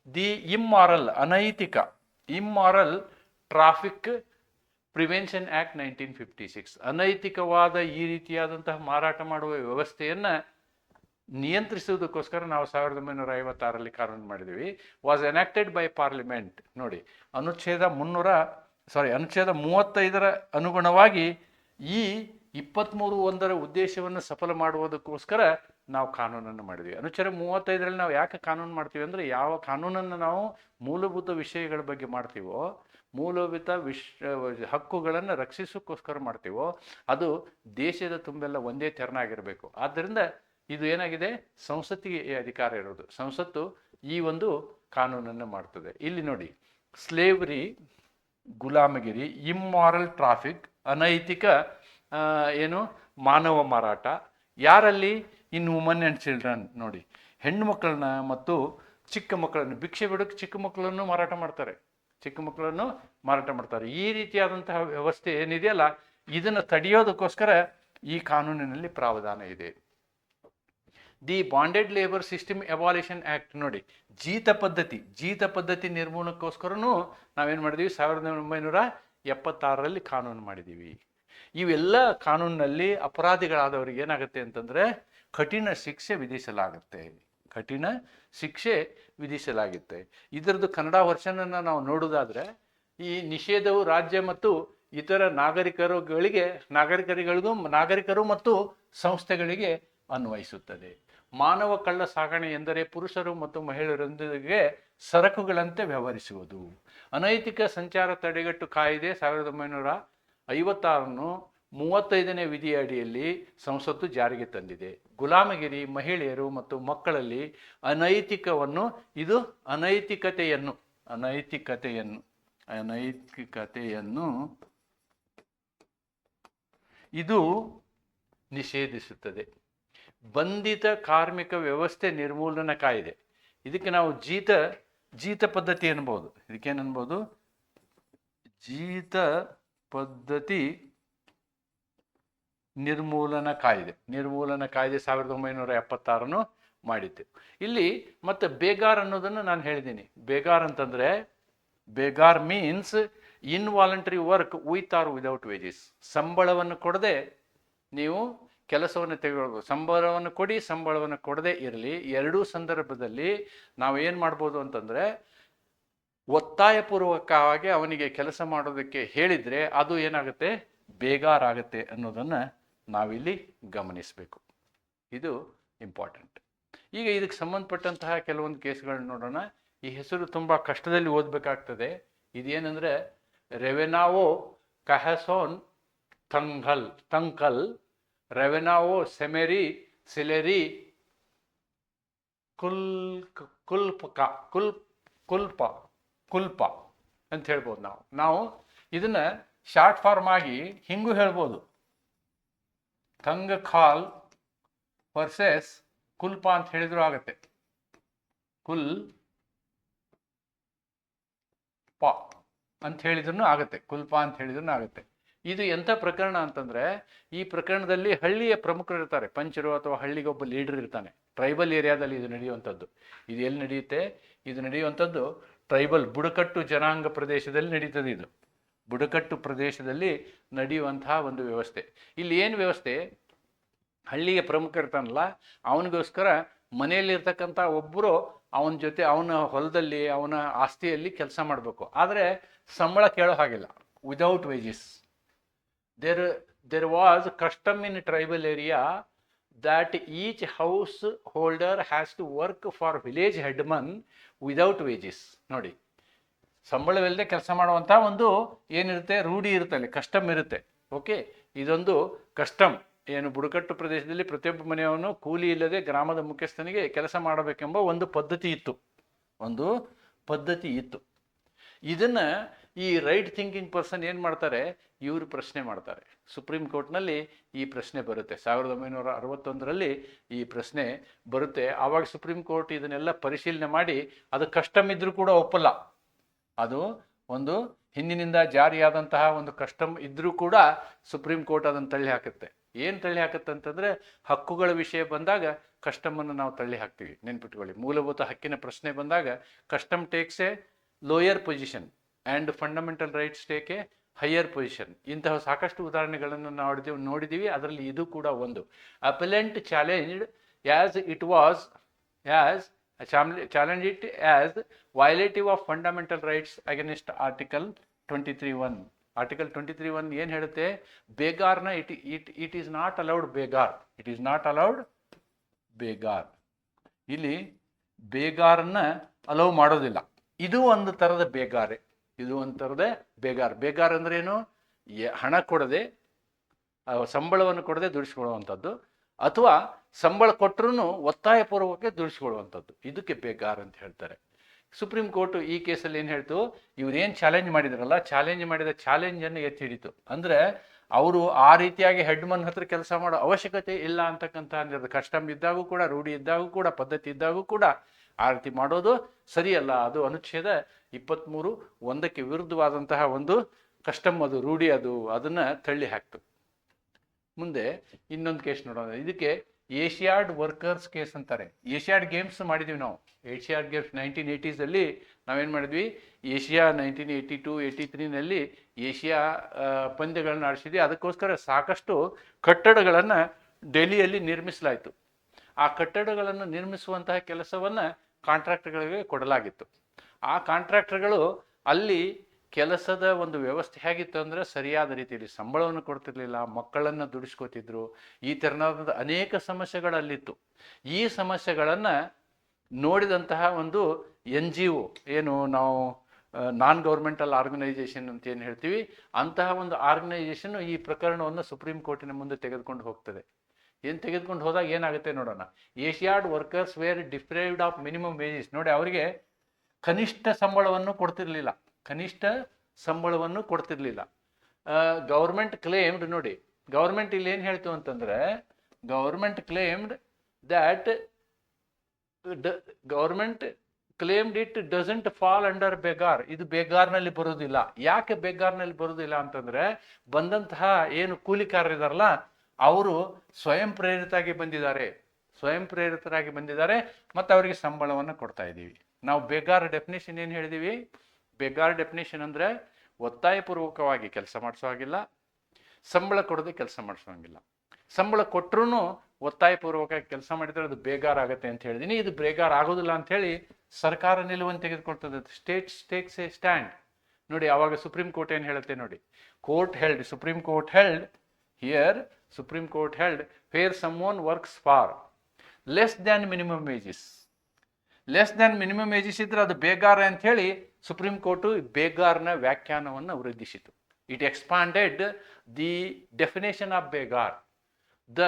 the immoral ಅನೈತಿಕ immoral traffic prevention act nineteen fifty six. ಅನೈತಿಕವಾದ ಈ ರೀತಿಯಾದಂತಹ ಮಾರಾಟ ಮಾಡುವ ವ್ಯವಸ್ಥೆಯನ್ನು ನಿಯಂತ್ರಿಸುವುದಕ್ಕೋಸ್ಕರ ನಾವು ಸಾವಿರದ ಒಂಬೈನೂರ ಐವತ್ತಾರರಲ್ಲಿ ಕಾನೂನು ಮಾಡಿದ್ವಿ ವಾಸ್ ಎನಾಕ್ಟೆಡ್ ಬೈ ಪಾರ್ಲಿಮೆಂಟ್ ನೋಡಿ, ಅನುಚ್ಛೇದ ಮುನ್ನೂರ ಸಾರಿ ಅನುಚ್ಛೇದ ಮೂವತ್ತೈದರ ಅನುಗುಣವಾಗಿ ಈ ಇಪ್ಪತ್ತ್ಮೂರು ಒಂದರ ಉದ್ದೇಶವನ್ನು ಸಫಲ ಮಾಡುವುದಕ್ಕೋಸ್ಕರ ನಾವು ಕಾನೂನನ್ನು ಮಾಡಿದ್ವಿ ಅನುಚ್ಛೇದ ಮೂವತ್ತೈದರಲ್ಲಿ ನಾವು ಯಾಕೆ ಕಾನೂನು ಮಾಡ್ತೀವಿ ಅಂದರೆ ಯಾವ ಕಾನೂನನ್ನು ನಾವು ಮೂಲಭೂತ ವಿಷಯಗಳ ಬಗ್ಗೆ ಮಾಡ್ತೀವೋ ಮೂಲಭೂತ ವಿಶ್ ಹಕ್ಕುಗಳನ್ನು ರಕ್ಷಿಸೋಕ್ಕೋಸ್ಕರ ಮಾಡ್ತೀವೋ, ಅದು ದೇಶದ ತುಂಬೆಲ್ಲ ಒಂದೇ ತೆರನಾಗಿರಬೇಕು. ಆದ್ದರಿಂದ ಇದು ಏನಾಗಿದೆ? ಸಂಸತ್ತಿಗೆ ಅಧಿಕಾರ ಇರೋದು. ಸಂಸತ್ತು ಈ ಒಂದು ಕಾನೂನನ್ನು ಮಾಡ್ತದೆ. ಇಲ್ಲಿ ನೋಡಿ, ಸ್ಲೇವ್ರಿ, ಗುಲಾಮಗಿರಿ ಇಮ್ಮಾರಲ್ ಟ್ರಾಫಿಕ್ ಅನೈತಿಕ ಏನು, ಮಾನವ ಮಾರಾಟ, ಯಾರಲ್ಲಿ? ಇನ್ ವುಮನ್ ಆ್ಯಂಡ್ ಚಿಲ್ಡ್ರನ್ ನೋಡಿ. ಹೆಣ್ಣು ಮಕ್ಕಳನ್ನ ಮತ್ತು ಚಿಕ್ಕ ಮಕ್ಕಳನ್ನು, ಭಿಕ್ಷೆ ಬಿಡಕ್ಕೆ ಚಿಕ್ಕ ಮಕ್ಕಳನ್ನು ಮಾರಾಟ ಮಾಡ್ತಾರೆ. ಚಿಕ್ಕ ಮಕ್ಕಳನ್ನು ಮಾರಾಟ ಮಾಡ್ತಾರೆ. ಈ ರೀತಿಯಾದಂತಹ ವ್ಯವಸ್ಥೆ ಏನಿದೆಯಲ್ಲ, ಇದನ್ನು ತಡೆಯೋದಕ್ಕೋಸ್ಕರ ಈ ಕಾನೂನಿನಲ್ಲಿ ಪ್ರಾವಧಾನ ಇದೆ. The bonded labour system evaluation act ನೋಡಿ, ಜೀತ ಪದ್ಧತಿ ಜೀತ ಪದ್ಧತಿ ನಿರ್ಮೂಲನಕ್ಕೋಸ್ಕರನೂ ನಾವೇನು ಮಾಡಿದ್ವಿ? ಸಾವಿರದ ಒಂಬೈನೂರ ಎಪ್ಪತ್ತಾರರಲ್ಲಿ ಕಾನೂನು ಮಾಡಿದ್ದೀವಿ ಇವೆಲ್ಲ ಕಾನೂನಿನಲ್ಲಿ ಅಪರಾಧಿಗಳಾದವ್ರಿಗೆ ಏನಾಗುತ್ತೆ ಅಂತಂದರೆ, ಕಠಿಣ ಶಿಕ್ಷೆ ವಿಧಿಸಲಾಗುತ್ತೆ. ಕಠಿಣ ಶಿಕ್ಷೆ ವಿಧಿಸಲಾಗುತ್ತೆ. ಇದರದ್ದು ಕನ್ನಡ ವರ್ಷನನ್ನು ನಾವು ನೋಡೋದಾದರೆ ಈ ನಿಷೇಧವು ರಾಜ್ಯ ಮತ್ತು ಇತರ ನಾಗರಿಕರುಗಳಿಗೆ, ನಾಗರಿಕರಿಗಳಿಗೂ, ನಾಗರಿಕರು ಮತ್ತು ಸಂಸ್ಥೆಗಳಿಗೆ ಅನ್ವಯಿಸುತ್ತದೆ. ಮಾನವ ಕಳ್ಳ ಸಾಗಣೆ ಎಂದರೆ ಪುರುಷರು ಮತ್ತು ಮಹಿಳೆಯರೊಂದಿಗೆ ಸರಕುಗಳಂತೆ ವ್ಯವಹರಿಸುವುದು. ಅನೈತಿಕ ಸಂಚಾರ ತಡೆಗಟ್ಟು ಕಾಯ್ದೆ ಸಾವಿರದ ಒಂಬೈನೂರ ಐವತ್ತಾರನ್ನು ಮೂವತ್ತೈದನೇ ವಿಧಿಯ ಅಡಿಯಲ್ಲಿ ಸಂಸತ್ತು ಜಾರಿಗೆ ತಂದಿದೆ. ಗುಲಾಮಗಿರಿ ಮಹಿಳೆಯರು ಮತ್ತು ಮಕ್ಕಳಲ್ಲಿ ಅನೈತಿಕವನ್ನು, ಇದು ಅನೈತಿಕತೆಯನ್ನು ಅನೈತಿಕತೆಯನ್ನು ಅನೈತಿಕತೆಯನ್ನು ಇದು ನಿಷೇಧಿಸುತ್ತದೆ. ಬಂಧಿತ ಕಾರ್ಮಿಕ ವ್ಯವಸ್ಥೆ ನಿರ್ಮೂಲನ ಕಾಯಿದೆ. ಇದಕ್ಕೆ ನಾವು ಜೀತ ಜೀತ ಪದ್ಧತಿ ಅನ್ಬೋದು ಇದಕ್ಕೇನು ಅನ್ಬೋದು ಜೀತ ಪದ್ಧತಿ ನಿರ್ಮೂಲನ ಕಾಯ್ದೆ. ನಿರ್ಮೂಲನ ಕಾಯ್ದೆ ಸಾವಿರದ ಒಂಬೈನೂರ ಎಪ್ಪತ್ತಾರನ್ನು ಮಾಡಿತ್ತು. ಇಲ್ಲಿ ಮತ್ತೆ ಬೇಗಾರ್ ಅನ್ನೋದನ್ನು ನಾನು ಹೇಳಿದ್ದೀನಿ. ಬೇಗಾರ್ ಅಂತಂದರೆ, begar means involuntary work with or without wages ಸಂಬಳವನ್ನು ಕೊಡದೆ ನೀವು ಕೆಲಸವನ್ನು ತೆಗೆದುಕೊಳ್ಬೋದು ಸಂಬಳವನ್ನು ಕೊಡಿ, ಸಂಬಳವನ್ನು ಕೊಡದೆ ಇರಲಿ. ಎರಡೂ ಸಂದರ್ಭದಲ್ಲಿ ನಾವು ಏನು ಮಾಡ್ಬೋದು ಅಂತಂದರೆ, ಒತ್ತಾಯಪೂರ್ವಕವಾಗಿ ಅವನಿಗೆ ಕೆಲಸ ಮಾಡೋದಕ್ಕೆ ಹೇಳಿದರೆ ಅದು ಏನಾಗುತ್ತೆ? ಬೇಗಾರಾಗುತ್ತೆ ಅನ್ನೋದನ್ನು ನಾವಿಲ್ಲಿ ಗಮನಿಸಬೇಕು. ಇದು ಇಂಪಾರ್ಟೆಂಟ್ ಈಗ ಇದಕ್ಕೆ ಸಂಬಂಧಪಟ್ಟಂತಹ ಕೆಲವೊಂದು ಕೇಸ್ಗಳನ್ನ ನೋಡೋಣ. ಈ ಹೆಸರು ತುಂಬ ಕಷ್ಟದಲ್ಲಿ ಓದಬೇಕಾಗ್ತದೆ. ಇದೇನೆಂದರೆ, ರೆವೆನಾವೋ ಕಹಸೋನ್ ತಂಗಲ್ ತಂಕಲ್, ರೆವೆನಾವೋ ಸೆಮೆರಿ, ಸಿಲೆರಿ, ಕುಲ್, ಕುಲ್ಪಕ, ಕುಲ್, ಕುಲ್ಪ ಕುಲ್ಪ ಅಂತ ಹೇಳ್ಬೋದು ನಾವು. ನಾವು ಇದನ್ನು ಶಾರ್ಟ್ ಫಾರ್ಮ್ ಆಗಿ ಹಿಂಗೂ ಹೇಳ್ಬೋದು. ತಂಗ ಖಾಲ್ ವರ್ಸಸ್ ಕುಲ್ಪ ಅಂತ ಹೇಳಿದ್ರು ಆಗತ್ತೆ. ಕುಲ್ ಪ ಅಂತ ಹೇಳಿದ್ರು ಆಗುತ್ತೆ, ಕುಲ್ಪ ಅಂತ ಹೇಳಿದ್ರು ಆಗುತ್ತೆ. ಇದು ಎಂಥ ಪ್ರಕರಣ ಅಂತಂದ್ರೆ, ಈ ಪ್ರಕರಣದಲ್ಲಿ ಹಳ್ಳಿಯ ಪ್ರಮುಖರು ಇರ್ತಾರೆ, ಪಂಚರು ಅಥವಾ ಹಳ್ಳಿಗೆ ಒಬ್ಬ ಲೀಡರ್ ಇರ್ತಾನೆ ಟ್ರೈಬಲ್ ಏರಿಯಾದಲ್ಲಿ ಇದು ನಡೆಯುವಂಥದ್ದು. ಇದು ಎಲ್ಲಿ ನಡೆಯುತ್ತೆ? ಇದು ನಡೆಯುವಂಥದ್ದು ಟ್ರೈಬಲ್ ಬುಡಕಟ್ಟು ಜನಾಂಗ ಪ್ರದೇಶದಲ್ಲಿ ನಡೀತದೆ ಇದು. ಬುಡಕಟ್ಟು ಪ್ರದೇಶದಲ್ಲಿ ನಡೆಯುವಂತಹ ಒಂದು ವ್ಯವಸ್ಥೆ. ಇಲ್ಲಿ ಏನು ವ್ಯವಸ್ಥೆ? ಹಳ್ಳಿಯ ಪ್ರಮುಖ ಇರ್ತಾನಲ್ಲ, ಅವನಿಗೋಸ್ಕರ ಮನೆಯಲ್ಲಿರ್ತಕ್ಕಂಥ ಒಬ್ಬರು ಅವನ ಜೊತೆ ಅವನ ಹೊಲದಲ್ಲಿ, ಅವನ ಆಸ್ತಿಯಲ್ಲಿ ಕೆಲಸ ಮಾಡಬೇಕು. ಆದರೆ ಸಂಬಳ ಕೇಳೋ ಹಾಗಿಲ್ಲ. Without wages there there was custom in tribal area that each householder has to work for village headman without wages ನೋಡಿ ಸಂಬಳವಿಲ್ಲದೆ ಕೆಲಸ ಮಾಡುವಂಥ ಒಂದು ಏನಿರುತ್ತೆ? ರೂಢಿ ಇರುತ್ತೆ ಅಲ್ಲಿ. ಕಸ್ಟಮ್ ಇರುತ್ತೆ. ಓಕೆ? ಇದೊಂದು ಕಸ್ಟಮ್ ಏನು ಬುಡಕಟ್ಟು ಪ್ರದೇಶದಲ್ಲಿ ಪ್ರತಿಯೊಬ್ಬ ಮನೆಯವನು ಕೂಲಿ ಇಲ್ಲದೆ ಗ್ರಾಮದ ಮುಖ್ಯಸ್ಥನಿಗೆ ಕೆಲಸ ಮಾಡಬೇಕೆಂಬ ಒಂದು ಪದ್ಧತಿ ಇತ್ತು. ಒಂದು ಪದ್ಧತಿ ಇತ್ತು. ಇದನ್ನು ಈ ರೈಟ್ ಥಿಂಕಿಂಗ್ ಪರ್ಸನ್ ಏನು ಮಾಡ್ತಾರೆ? ಇವರು ಪ್ರಶ್ನೆ ಮಾಡ್ತಾರೆ. ಸುಪ್ರೀಂ ಕೋರ್ಟ್ನಲ್ಲಿ ಈ ಪ್ರಶ್ನೆ ಬರುತ್ತೆ. ಸಾವಿರದ ಒಂಬೈನೂರ ಅರವತ್ತೊಂದರಲ್ಲಿ ಈ ಪ್ರಶ್ನೆ ಬರುತ್ತೆ. ಆವಾಗ ಸುಪ್ರೀಂ ಕೋರ್ಟ್ ಇದನ್ನೆಲ್ಲ ಪರಿಶೀಲನೆ ಮಾಡಿ, ಅದು ಕಷ್ಟಮ್ ಇದ್ದರೂ ಕೂಡ ಒಪ್ಪಲ್ಲ. ಅದು ಒಂದು ಹಿಂದಿನಿಂದ ಜಾರಿಯಾದಂತಹ ಒಂದು ಕಸ್ಟಮ್ ಇದ್ರೂ ಕೂಡ ಸುಪ್ರೀಂ ಕೋರ್ಟ್ ಅದನ್ನು ತಳ್ಳಿ ಹಾಕುತ್ತೆ. ಏನು ತಳ್ಳಿ ಹಾಕುತ್ತೆ ಅಂತಂದರೆ ಹಕ್ಕುಗಳ ವಿಷಯ ಬಂದಾಗ ಕಸ್ಟಮನ್ನು ನಾವು ತಳ್ಳಿ ಹಾಕ್ತೀವಿ. ನೆನ್ಪಿಟ್ಕೊಳ್ಳಿ. ಮೂಲಭೂತ ಹಕ್ಕಿನ ಪ್ರಶ್ನೆ ಬಂದಾಗ custom takes a lower position and fundamental rights take a higher position ಇಂತಹ ಸಾಕಷ್ಟು ಉದಾಹರಣೆಗಳನ್ನು ನೋಡಿದೀವಿ ನೋಡಿದ್ದೀವಿ ಅದರಲ್ಲಿ ಇದು ಕೂಡ ಒಂದು. Appellant challenged as it was as of fundamental rights against article twenty three one article twenty three one ಏನು ಹೇಳುತ್ತೆ? ಬೇಗಾರ್ನ it it it is not allowed begar. It is not allowed begar. ಇಲ್ಲಿ ಬೇಗಾರನ್ನ ಅಲೌ ಮಾಡೋದಿಲ್ಲ. ಇದು ಒಂದು ಥರದ ಬೇಗಾರೆ. ಇದು ಒಂದು ಥರದ ಬೇಗಾರ್. ಬೇಗಾರ್ ಅಂದ್ರೆ ಏನು ಎ- ಹಣ ಕೊಡದೆ ಸಂಬಳವನ್ನು ಕೊಡದೆ ದುಡಿಸ್ಕೊಳ್ಳುವಂಥದ್ದು. ಅಥವಾ ಸಂಬಳ ಕೊಟ್ಟರೂ ಒತ್ತಾಯಪೂರ್ವಕ್ಕೆ ದುಡಿಸ್ಕೊಳ್ಳುವಂಥದ್ದು ಇದಕ್ಕೆ ಬೇಕಾರ ಅಂತ ಹೇಳ್ತಾರೆ. ಸುಪ್ರೀಂ ಕೋರ್ಟ್ ಈ ಕೇಸಲ್ಲಿ ಏನು ಹೇಳ್ತು? ಇವರೇನು ಚಾಲೆಂಜ್ ಮಾಡಿದ್ರಲ್ಲ ಚಾಲೆಂಜ್ ಮಾಡಿದ ಚಾಲೆಂಜನ್ನು ಎತ್ತಿ ಹಿಡಿತು. ಅಂದರೆ ಅವರು ಆ ರೀತಿಯಾಗಿ ಹೆಡ್ ಮನ್ ಹತ್ರ ಕೆಲಸ ಮಾಡೋ ಅವಶ್ಯಕತೆ ಇಲ್ಲ ಅಂತಕ್ಕಂಥ ಅಂದ್ರೆ ಕಸ್ಟಮ್ ಇದ್ದಾಗೂ ಕೂಡ, ರೂಢಿ ಇದ್ದಾಗೂ ಕೂಡ, ಪದ್ಧತಿ ಇದ್ದಾಗೂ ಕೂಡ ಆ ರೀತಿ ಮಾಡೋದು ಸರಿಯಲ್ಲ. ಅದು ಅನುಚ್ಛೇದ ಇಪ್ಪತ್ತ್ಮೂರು ಒಂದಕ್ಕೆ ವಿರುದ್ಧವಾದಂತಹ ಒಂದು ಕಸ್ಟಮ್ ಅದು, ರೂಢಿ ಅದು, ಅದನ್ನು ತಳ್ಳಿ ಹಾಕ್ತು. ಮುಂದೆ ಇನ್ನೊಂದು ಕೇಸ್ ನೋಡೋಣ. ಇದಕ್ಕೆ ಏಷ್ಯಾಡ್ ವರ್ಕರ್ಸ್ ಕೇಸ್ ಅಂತಾರೆ. ಏಷ್ಯಾಡ್ ಗೇಮ್ಸ್ ಮಾಡಿದ್ವಿ ನಾವು. ಏಷ್ಯಾಡ್ ಗೇಮ್ಸ್ ನೈನ್ಟೀನ್ ಏಯ್ಟೀಸಲ್ಲಿ ನಾವೇನು ಮಾಡಿದ್ವಿ? Asia nineteen eighty two, eighty ತ್ರೀನಲ್ಲಿ Asia ಪಂದ್ಯಗಳನ್ನ ಆಡಿಸಿದ್ವಿ. ಅದಕ್ಕೋಸ್ಕರ ಸಾಕಷ್ಟು ಕಟ್ಟಡಗಳನ್ನು ಡೆಲ್ಲಿಯಲ್ಲಿ ನಿರ್ಮಿಸಲಾಯಿತು. ಆ ಕಟ್ಟಡಗಳನ್ನು ನಿರ್ಮಿಸುವಂತಹ ಕೆಲಸವನ್ನು ಕಾಂಟ್ರಾಕ್ಟರ್ಗಳಿಗೆ ಕೊಡಲಾಗಿತ್ತು. ಆ ಕಾಂಟ್ರಾಕ್ಟರ್ಗಳು ಅಲ್ಲಿ ಕೆಲಸದ ಒಂದು ವ್ಯವಸ್ಥೆ ಹೇಗಿತ್ತು ಅಂದರೆ ಸರಿಯಾದ ರೀತಿಯಲ್ಲಿ ಸಂಬಳವನ್ನು ಕೊಡ್ತಿರ್ಲಿಲ್ಲ, ಮಕ್ಕಳನ್ನು ದುಡಿಸ್ಕೋತಿದ್ರು, ಈ ತೆರನಾದ ಅನೇಕ ಸಮಸ್ಯೆಗಳಲ್ಲಿತ್ತು. ಈ ಸಮಸ್ಯೆಗಳನ್ನು ನೋಡಿದಂತಹ ಒಂದು ಎನ್ ಜಿ ಒ ಏನು ನಾವು ನಾನ್ ಗೌರ್ಮೆಂಟಲ್ ಆರ್ಗನೈಸೇಷನ್ ಅಂತ ಏನು ಹೇಳ್ತೀವಿ, ಅಂತಹ ಒಂದು ಆರ್ಗನೈಸೇಷನ್ ಈ ಪ್ರಕರಣವನ್ನು ಸುಪ್ರೀಂ ಕೋರ್ಟಿನ ಮುಂದೆ ತೆಗೆದುಕೊಂಡು ಹೋಗ್ತದೆ. ಏನು ತೆಗೆದುಕೊಂಡು ಹೋದಾಗ ಏನಾಗುತ್ತೆ ನೋಡೋಣ. Asiad workers were deprived of minimum wages. ನೋಡಿ, ಅವರಿಗೆ ಕನಿಷ್ಠ ಸಂಬಳವನ್ನು ಕೊಡ್ತಿರ್ಲಿಲ್ಲ. ಕನಿಷ್ಠ ಸಂಬಳವನ್ನು ಕೊಡ್ತಿರ್ಲಿಲ್ಲ. ಗೌರ್ಮೆಂಟ್ ಕ್ಲೇಮ್ಡ್ ನೋಡಿ ಗೌರ್ಮೆಂಟ್ ಇಲ್ಲಿ ಏನು ಹೇಳ್ತು ಅಂತಂದರೆ government claimed that government claimed it doesn't fall under begar ಇದು ಬೇಗಾರ್ನಲ್ಲಿ ಬರೋದಿಲ್ಲ. ಯಾಕೆ ಬೇಗಾರ್ನಲ್ಲಿ ಬರೋದಿಲ್ಲ ಅಂತಂದರೆ, ಬಂದಂತಹ ಏನು ಕೂಲಿಕಾರರಿದಾರಲ್ಲ ಅವರು ಸ್ವಯಂ ಪ್ರೇರಿತಾಗಿ ಬಂದಿದ್ದಾರೆ. ಸ್ವಯಂ ಪ್ರೇರಿತರಾಗಿ ಬಂದಿದ್ದಾರೆ ಮತ್ತು ಅವರಿಗೆ ಸಂಬಳವನ್ನು ಕೊಡ್ತಾ ಇದ್ದೀವಿ. ನಾವು ಬೇಗಾರ್ ಡೆಫಿನೇಷನ್ ಏನು ಹೇಳಿದೀವಿ? ಬೇಗಾರ್ ಡೆಫಿನೇಷನ್ ಅಂದರೆ ಒತ್ತಾಯಪೂರ್ವಕವಾಗಿ ಕೆಲಸ ಮಾಡಿಸೋ ಹಾಗಿಲ್ಲ, ಸಂಬಳ ಕೊಡದೆ ಕೆಲಸ ಮಾಡಿಸೋಂಗಿಲ್ಲ ಸಂಬಳ ಕೊಟ್ಟರು ಒತ್ತಾಯಪೂರ್ವಕವಾಗಿ ಕೆಲಸ ಮಾಡಿದ್ರೆ ಅದು ಬೇಗಾರ್ ಆಗುತ್ತೆ ಅಂತ ಹೇಳಿದೀನಿ. ಇದು ಬೇಗಾರ್ ಆಗೋದಿಲ್ಲ ಅಂತ ಹೇಳಿ ಸರ್ಕಾರ ನಿಲುವನ್ನು ತೆಗೆದುಕೊಳ್ತದೆ. ಸ್ಟೇಟ್ ಸ್ಟೇಕ್ಸ್ ಎ ಸ್ಟ್ಯಾಂಡ್ ನೋಡಿ ಅವಾಗ ಸುಪ್ರೀಂ ಕೋರ್ಟ್ ಏನು ಹೇಳುತ್ತೆ ನೋಡಿ. Court held supreme court held here supreme court held fair someone works for less than minimum wages less than minimum wages ಇದ್ರೆ ಅದು ಬೇಗಾರ ಅಂತ ಹೇಳಿ ಸುಪ್ರೀಂ ಕೋರ್ಟು ಬೇಗಾರ್ನ ವ್ಯಾಖ್ಯಾನವನ್ನು ವೃದ್ಧಿಸಿತು. It expanded the definition of begar the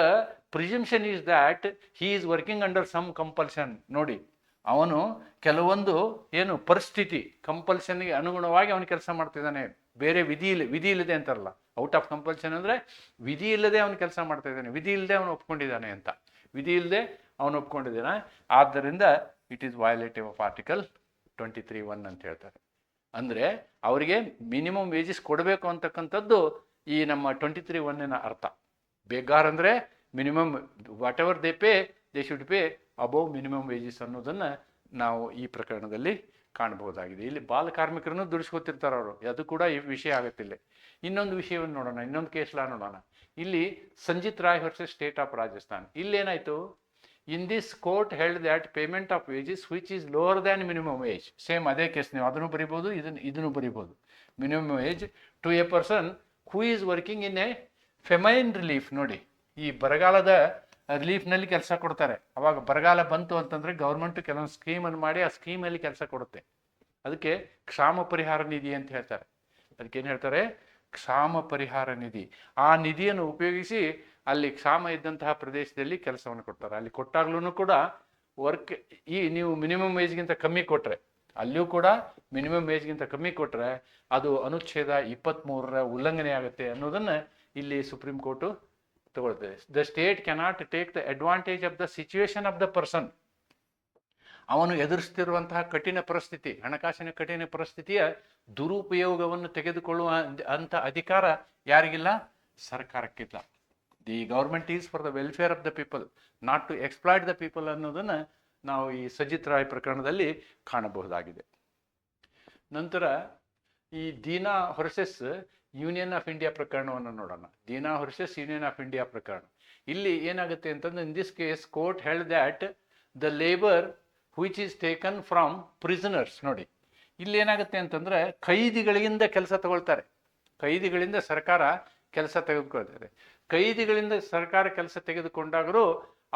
presumption is that he is working under some compulsion ನೋಡಿ, ಅವನು ಕೆಲವೊಂದು ಏನು ಪರಿಸ್ಥಿತಿ ಕಂಪಲ್ಷನ್ಗೆ ಅನುಗುಣವಾಗಿ ಅವನು ಕೆಲಸ ಮಾಡ್ತಿದ್ದಾನೆ. ಬೇರೆ ವಿಧಿ ಇಲ್ಲ, ವಿಧಿ ಇಲ್ಲದೆ ಅಂತಾರಲ್ಲ. ಔಟ್ ಆಫ್ ಕಂಪಲ್ಷನ್ ಅಂದರೆ ವಿಧಿ ಇಲ್ಲದೆ ಅವನು ಕೆಲಸ ಮಾಡ್ತಾ ಇದ್ದಾನೆ. ವಿಧಿ ಇಲ್ಲದೆ ಅವನು ಒಪ್ಕೊಂಡಿದ್ದಾನೆ ಅಂತ. ವಿಧಿ ಇಲ್ಲದೆ ಅವನು ಒಪ್ಕೊಂಡಿದ್ದಾನೆ. ಆದ್ದರಿಂದ it is violative of article twenty three one ಅಂತ ಹೇಳ್ತಾರೆ. ಅಂದರೆ ಅವರಿಗೆ ಮಿನಿಮಮ್ ವೇಜಸ್ ಕೊಡಬೇಕು ಅಂತಕ್ಕಂಥದ್ದು ಈ ನಮ್ಮ ಟ್ವೆಂಟಿ ತ್ರೀ ಒನ್ನಿನ ಅರ್ಥ. ಬೇಗಾರ್ ಅಂದರೆ minimum whatever they pay they should pay above minimum wages ಅನ್ನೋದನ್ನು ನಾವು ಈ ಪ್ರಕರಣದಲ್ಲಿ ಕಾಣಬಹುದಾಗಿದೆ. ಇಲ್ಲಿ ಬಾಲ ಕಾರ್ಮಿಕರನ್ನು ದುಡಿಸ್ಕೊತಿರ್ತಾರೆ ಅವರು. ಅದು ಕೂಡ ಈ ವಿಷಯ ಆಗುತ್ತಿಲ್ಲ. ಇನ್ನೊಂದು ವಿಷಯವನ್ನು ನೋಡೋಣ, ಇನ್ನೊಂದು ಕೇಸ್ಲ ನೋಡೋಣ. ಇಲ್ಲಿ Sanjit Roy versus state of Rajasthan ಇಲ್ಲೇನಾಯಿತು? In this court held that payment of wages which is lower than minimum wage same ಅದೇ ಕೇಸ್ ನೀವು ಅದನ್ನು ಬರಿಬೋದು ಇದನ್ನು ಇದನ್ನು ಬರಿಬೋದು minimum wage to a person who is working in a famine relief ನೋಡಿ, ಈ ಬರಗಾಲದ ರಿಲೀಫ್ನಲ್ಲಿ ಕೆಲಸ ಕೊಡ್ತಾರೆ. ಅವಾಗ ಬರಗಾಲ ಬಂತು ಅಂತಂದರೆ ಗೌರ್ಮೆಂಟ್ ಕೆಲವೊಂದು ಸ್ಕೀಮನ್ನು ಮಾಡಿ ಆ ಸ್ಕೀಮಲ್ಲಿ ಕೆಲಸ ಕೊಡುತ್ತೆ. ಅದಕ್ಕೆ ಕ್ಷಾಮ ಪರಿಹಾರ ನಿಧಿ ಅಂತ ಹೇಳ್ತಾರೆ. ಅದಕ್ಕೇನು ಹೇಳ್ತಾರೆ? ಕ್ಷಾಮ ಪರಿಹಾರ ನಿಧಿ. ಆ ನಿಧಿಯನ್ನು ಉಪಯೋಗಿಸಿ ಅಲ್ಲಿ ಕ್ಷಾಮ ಇದ್ದಂತಹ ಪ್ರದೇಶದಲ್ಲಿ ಕೆಲಸವನ್ನು ಕೊಡ್ತಾರೆ. ಅಲ್ಲಿ ಕೊಟ್ಟಾಗ್ಲೂ ಕೂಡ ವರ್ಕ್ ಈ ನೀವು ಮಿನಿಮಮ್ ವೇಜ್ಗಿಂತ ಕಮ್ಮಿ ಕೊಟ್ಟರೆ ಅಲ್ಲಿಯೂ ಕೂಡ ಮಿನಿಮಮ್ ವೇಜ್ಗಿಂತ ಕಮ್ಮಿ ಕೊಟ್ಟರೆ ಅದು ಅನುಚ್ಛೇದ ಇಪ್ಪತ್ತ್ಮೂರರ ಉಲ್ಲಂಘನೆ ಆಗುತ್ತೆ ಅನ್ನೋದನ್ನು ಇಲ್ಲಿ ಸುಪ್ರೀಂ ಕೋರ್ಟು ತಗೊಳ್ತದೆ. The state cannot take the advantage of the situation of the person ಅವನು ಎದುರಿಸ್ತಿರುವಂತಹ ಕಠಿಣ ಪರಿಸ್ಥಿತಿ, ಹಣಕಾಸಿನ ಕಠಿಣ ಪರಿಸ್ಥಿತಿಯ ದುರುಪಯೋಗವನ್ನು ತೆಗೆದುಕೊಳ್ಳುವ ಅಂತ ಅಧಿಕಾರ ಯಾರಿಗಿಲ್ಲ? ಸರ್ಕಾರಕ್ಕಿಲ್ಲ. The government is for the welfare of the people not to exploit the people ಅನ್ನೋದನ್ನು ನಾವು ಈ ಸಜಿತ್ ರಾಯ್ ಪ್ರಕರಣದಲ್ಲಿ ಕಾಣಬಹುದಾಗಿದೆ. ನಂತರ ಈ ದೀನಾ ಹೊರ್ಸೆಸ್ ಯೂನಿಯನ್ ಆಫ್ ಇಂಡಿಯಾ ಪ್ರಕರಣವನ್ನು ನೋಡೋಣ. ದೀನಾ ಹೊರ್ಸೆಸ್ ಯೂನಿಯನ್ ಆಫ್ ಇಂಡಿಯಾ ಪ್ರಕರಣ. ಇಲ್ಲಿ ಏನಾಗುತ್ತೆ ಅಂತಂದ್ರೆ in this case court held that the labour which is taken from prisoners ನೋಡಿ, ಇಲ್ಲಿ ಏನಾಗುತ್ತೆ ಅಂತಂದ್ರೆ ಖೈದಿಗಳಿಂದ ಕೆಲಸ ತಗೊಳ್ತಾರೆ. ಖೈದಿಗಳಿಂದ ಸರ್ಕಾರ ಕೆಲಸ ತೆಗೆದುಕೊಳ್ತಾರೆ ಕೈದಿಗಳಿಂದ ಸರ್ಕಾರ ಕೆಲಸ ತೆಗೆದುಕೊಂಡಾಗಲೂ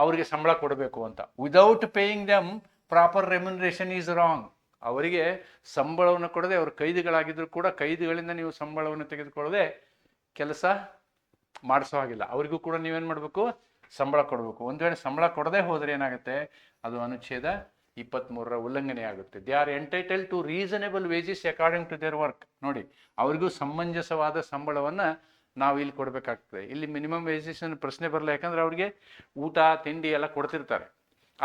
ಅವರಿಗೆ ಸಂಬಳ ಕೊಡಬೇಕು ಅಂತ. Without paying them proper remuneration is wrong ಅವರಿಗೆ ಸಂಬಳವನ್ನು ಕೊಡದೆ ಅವರು ಕೈದಿಗಳಾಗಿದ್ದರೂ ಕೂಡ ಕೈದಿಗಳಿಂದ ನೀವು ಸಂಬಳವನ್ನು ತೆಗೆದುಕೊಳ್ಳದೆ ಕೆಲಸ ಮಾಡಿಸೋ ಹಾಗಿಲ್ಲ. ಅವರಿಗೂ ಕೂಡ ನೀವೇನು ಮಾಡಬೇಕು? ಸಂಬಳ ಕೊಡಬೇಕು. ಒಂದು ವೇಳೆ ಸಂಬಳ ಕೊಡದೆ ಹೋದರೆ ಏನಾಗುತ್ತೆ? ಅದು ಅನುಚ್ಛೇದ ಇಪ್ಪತ್ತ್ಮೂರರ ಉಲ್ಲಂಘನೆ ಆಗುತ್ತೆ. They are entitle to reasonable wages according to their work ನೋಡಿ, ಅವರಿಗೂ ಸಮಂಜಸವಾದ ಸಂಬಳವನ್ನು ನಾವು ಇಲ್ಲಿ ಕೊಡಬೇಕಾಗ್ತದೆ. ಇಲ್ಲಿ ಮಿನಿಮಮ್ ವೇಜೇಷನ್ ಪ್ರಶ್ನೆ ಬರಲ್ಲ ಯಾಕಂದ್ರೆ ಅವ್ರಿಗೆ ಊಟ, ತಿಂಡಿ ಎಲ್ಲ ಕೊಡ್ತಿರ್ತಾರೆ.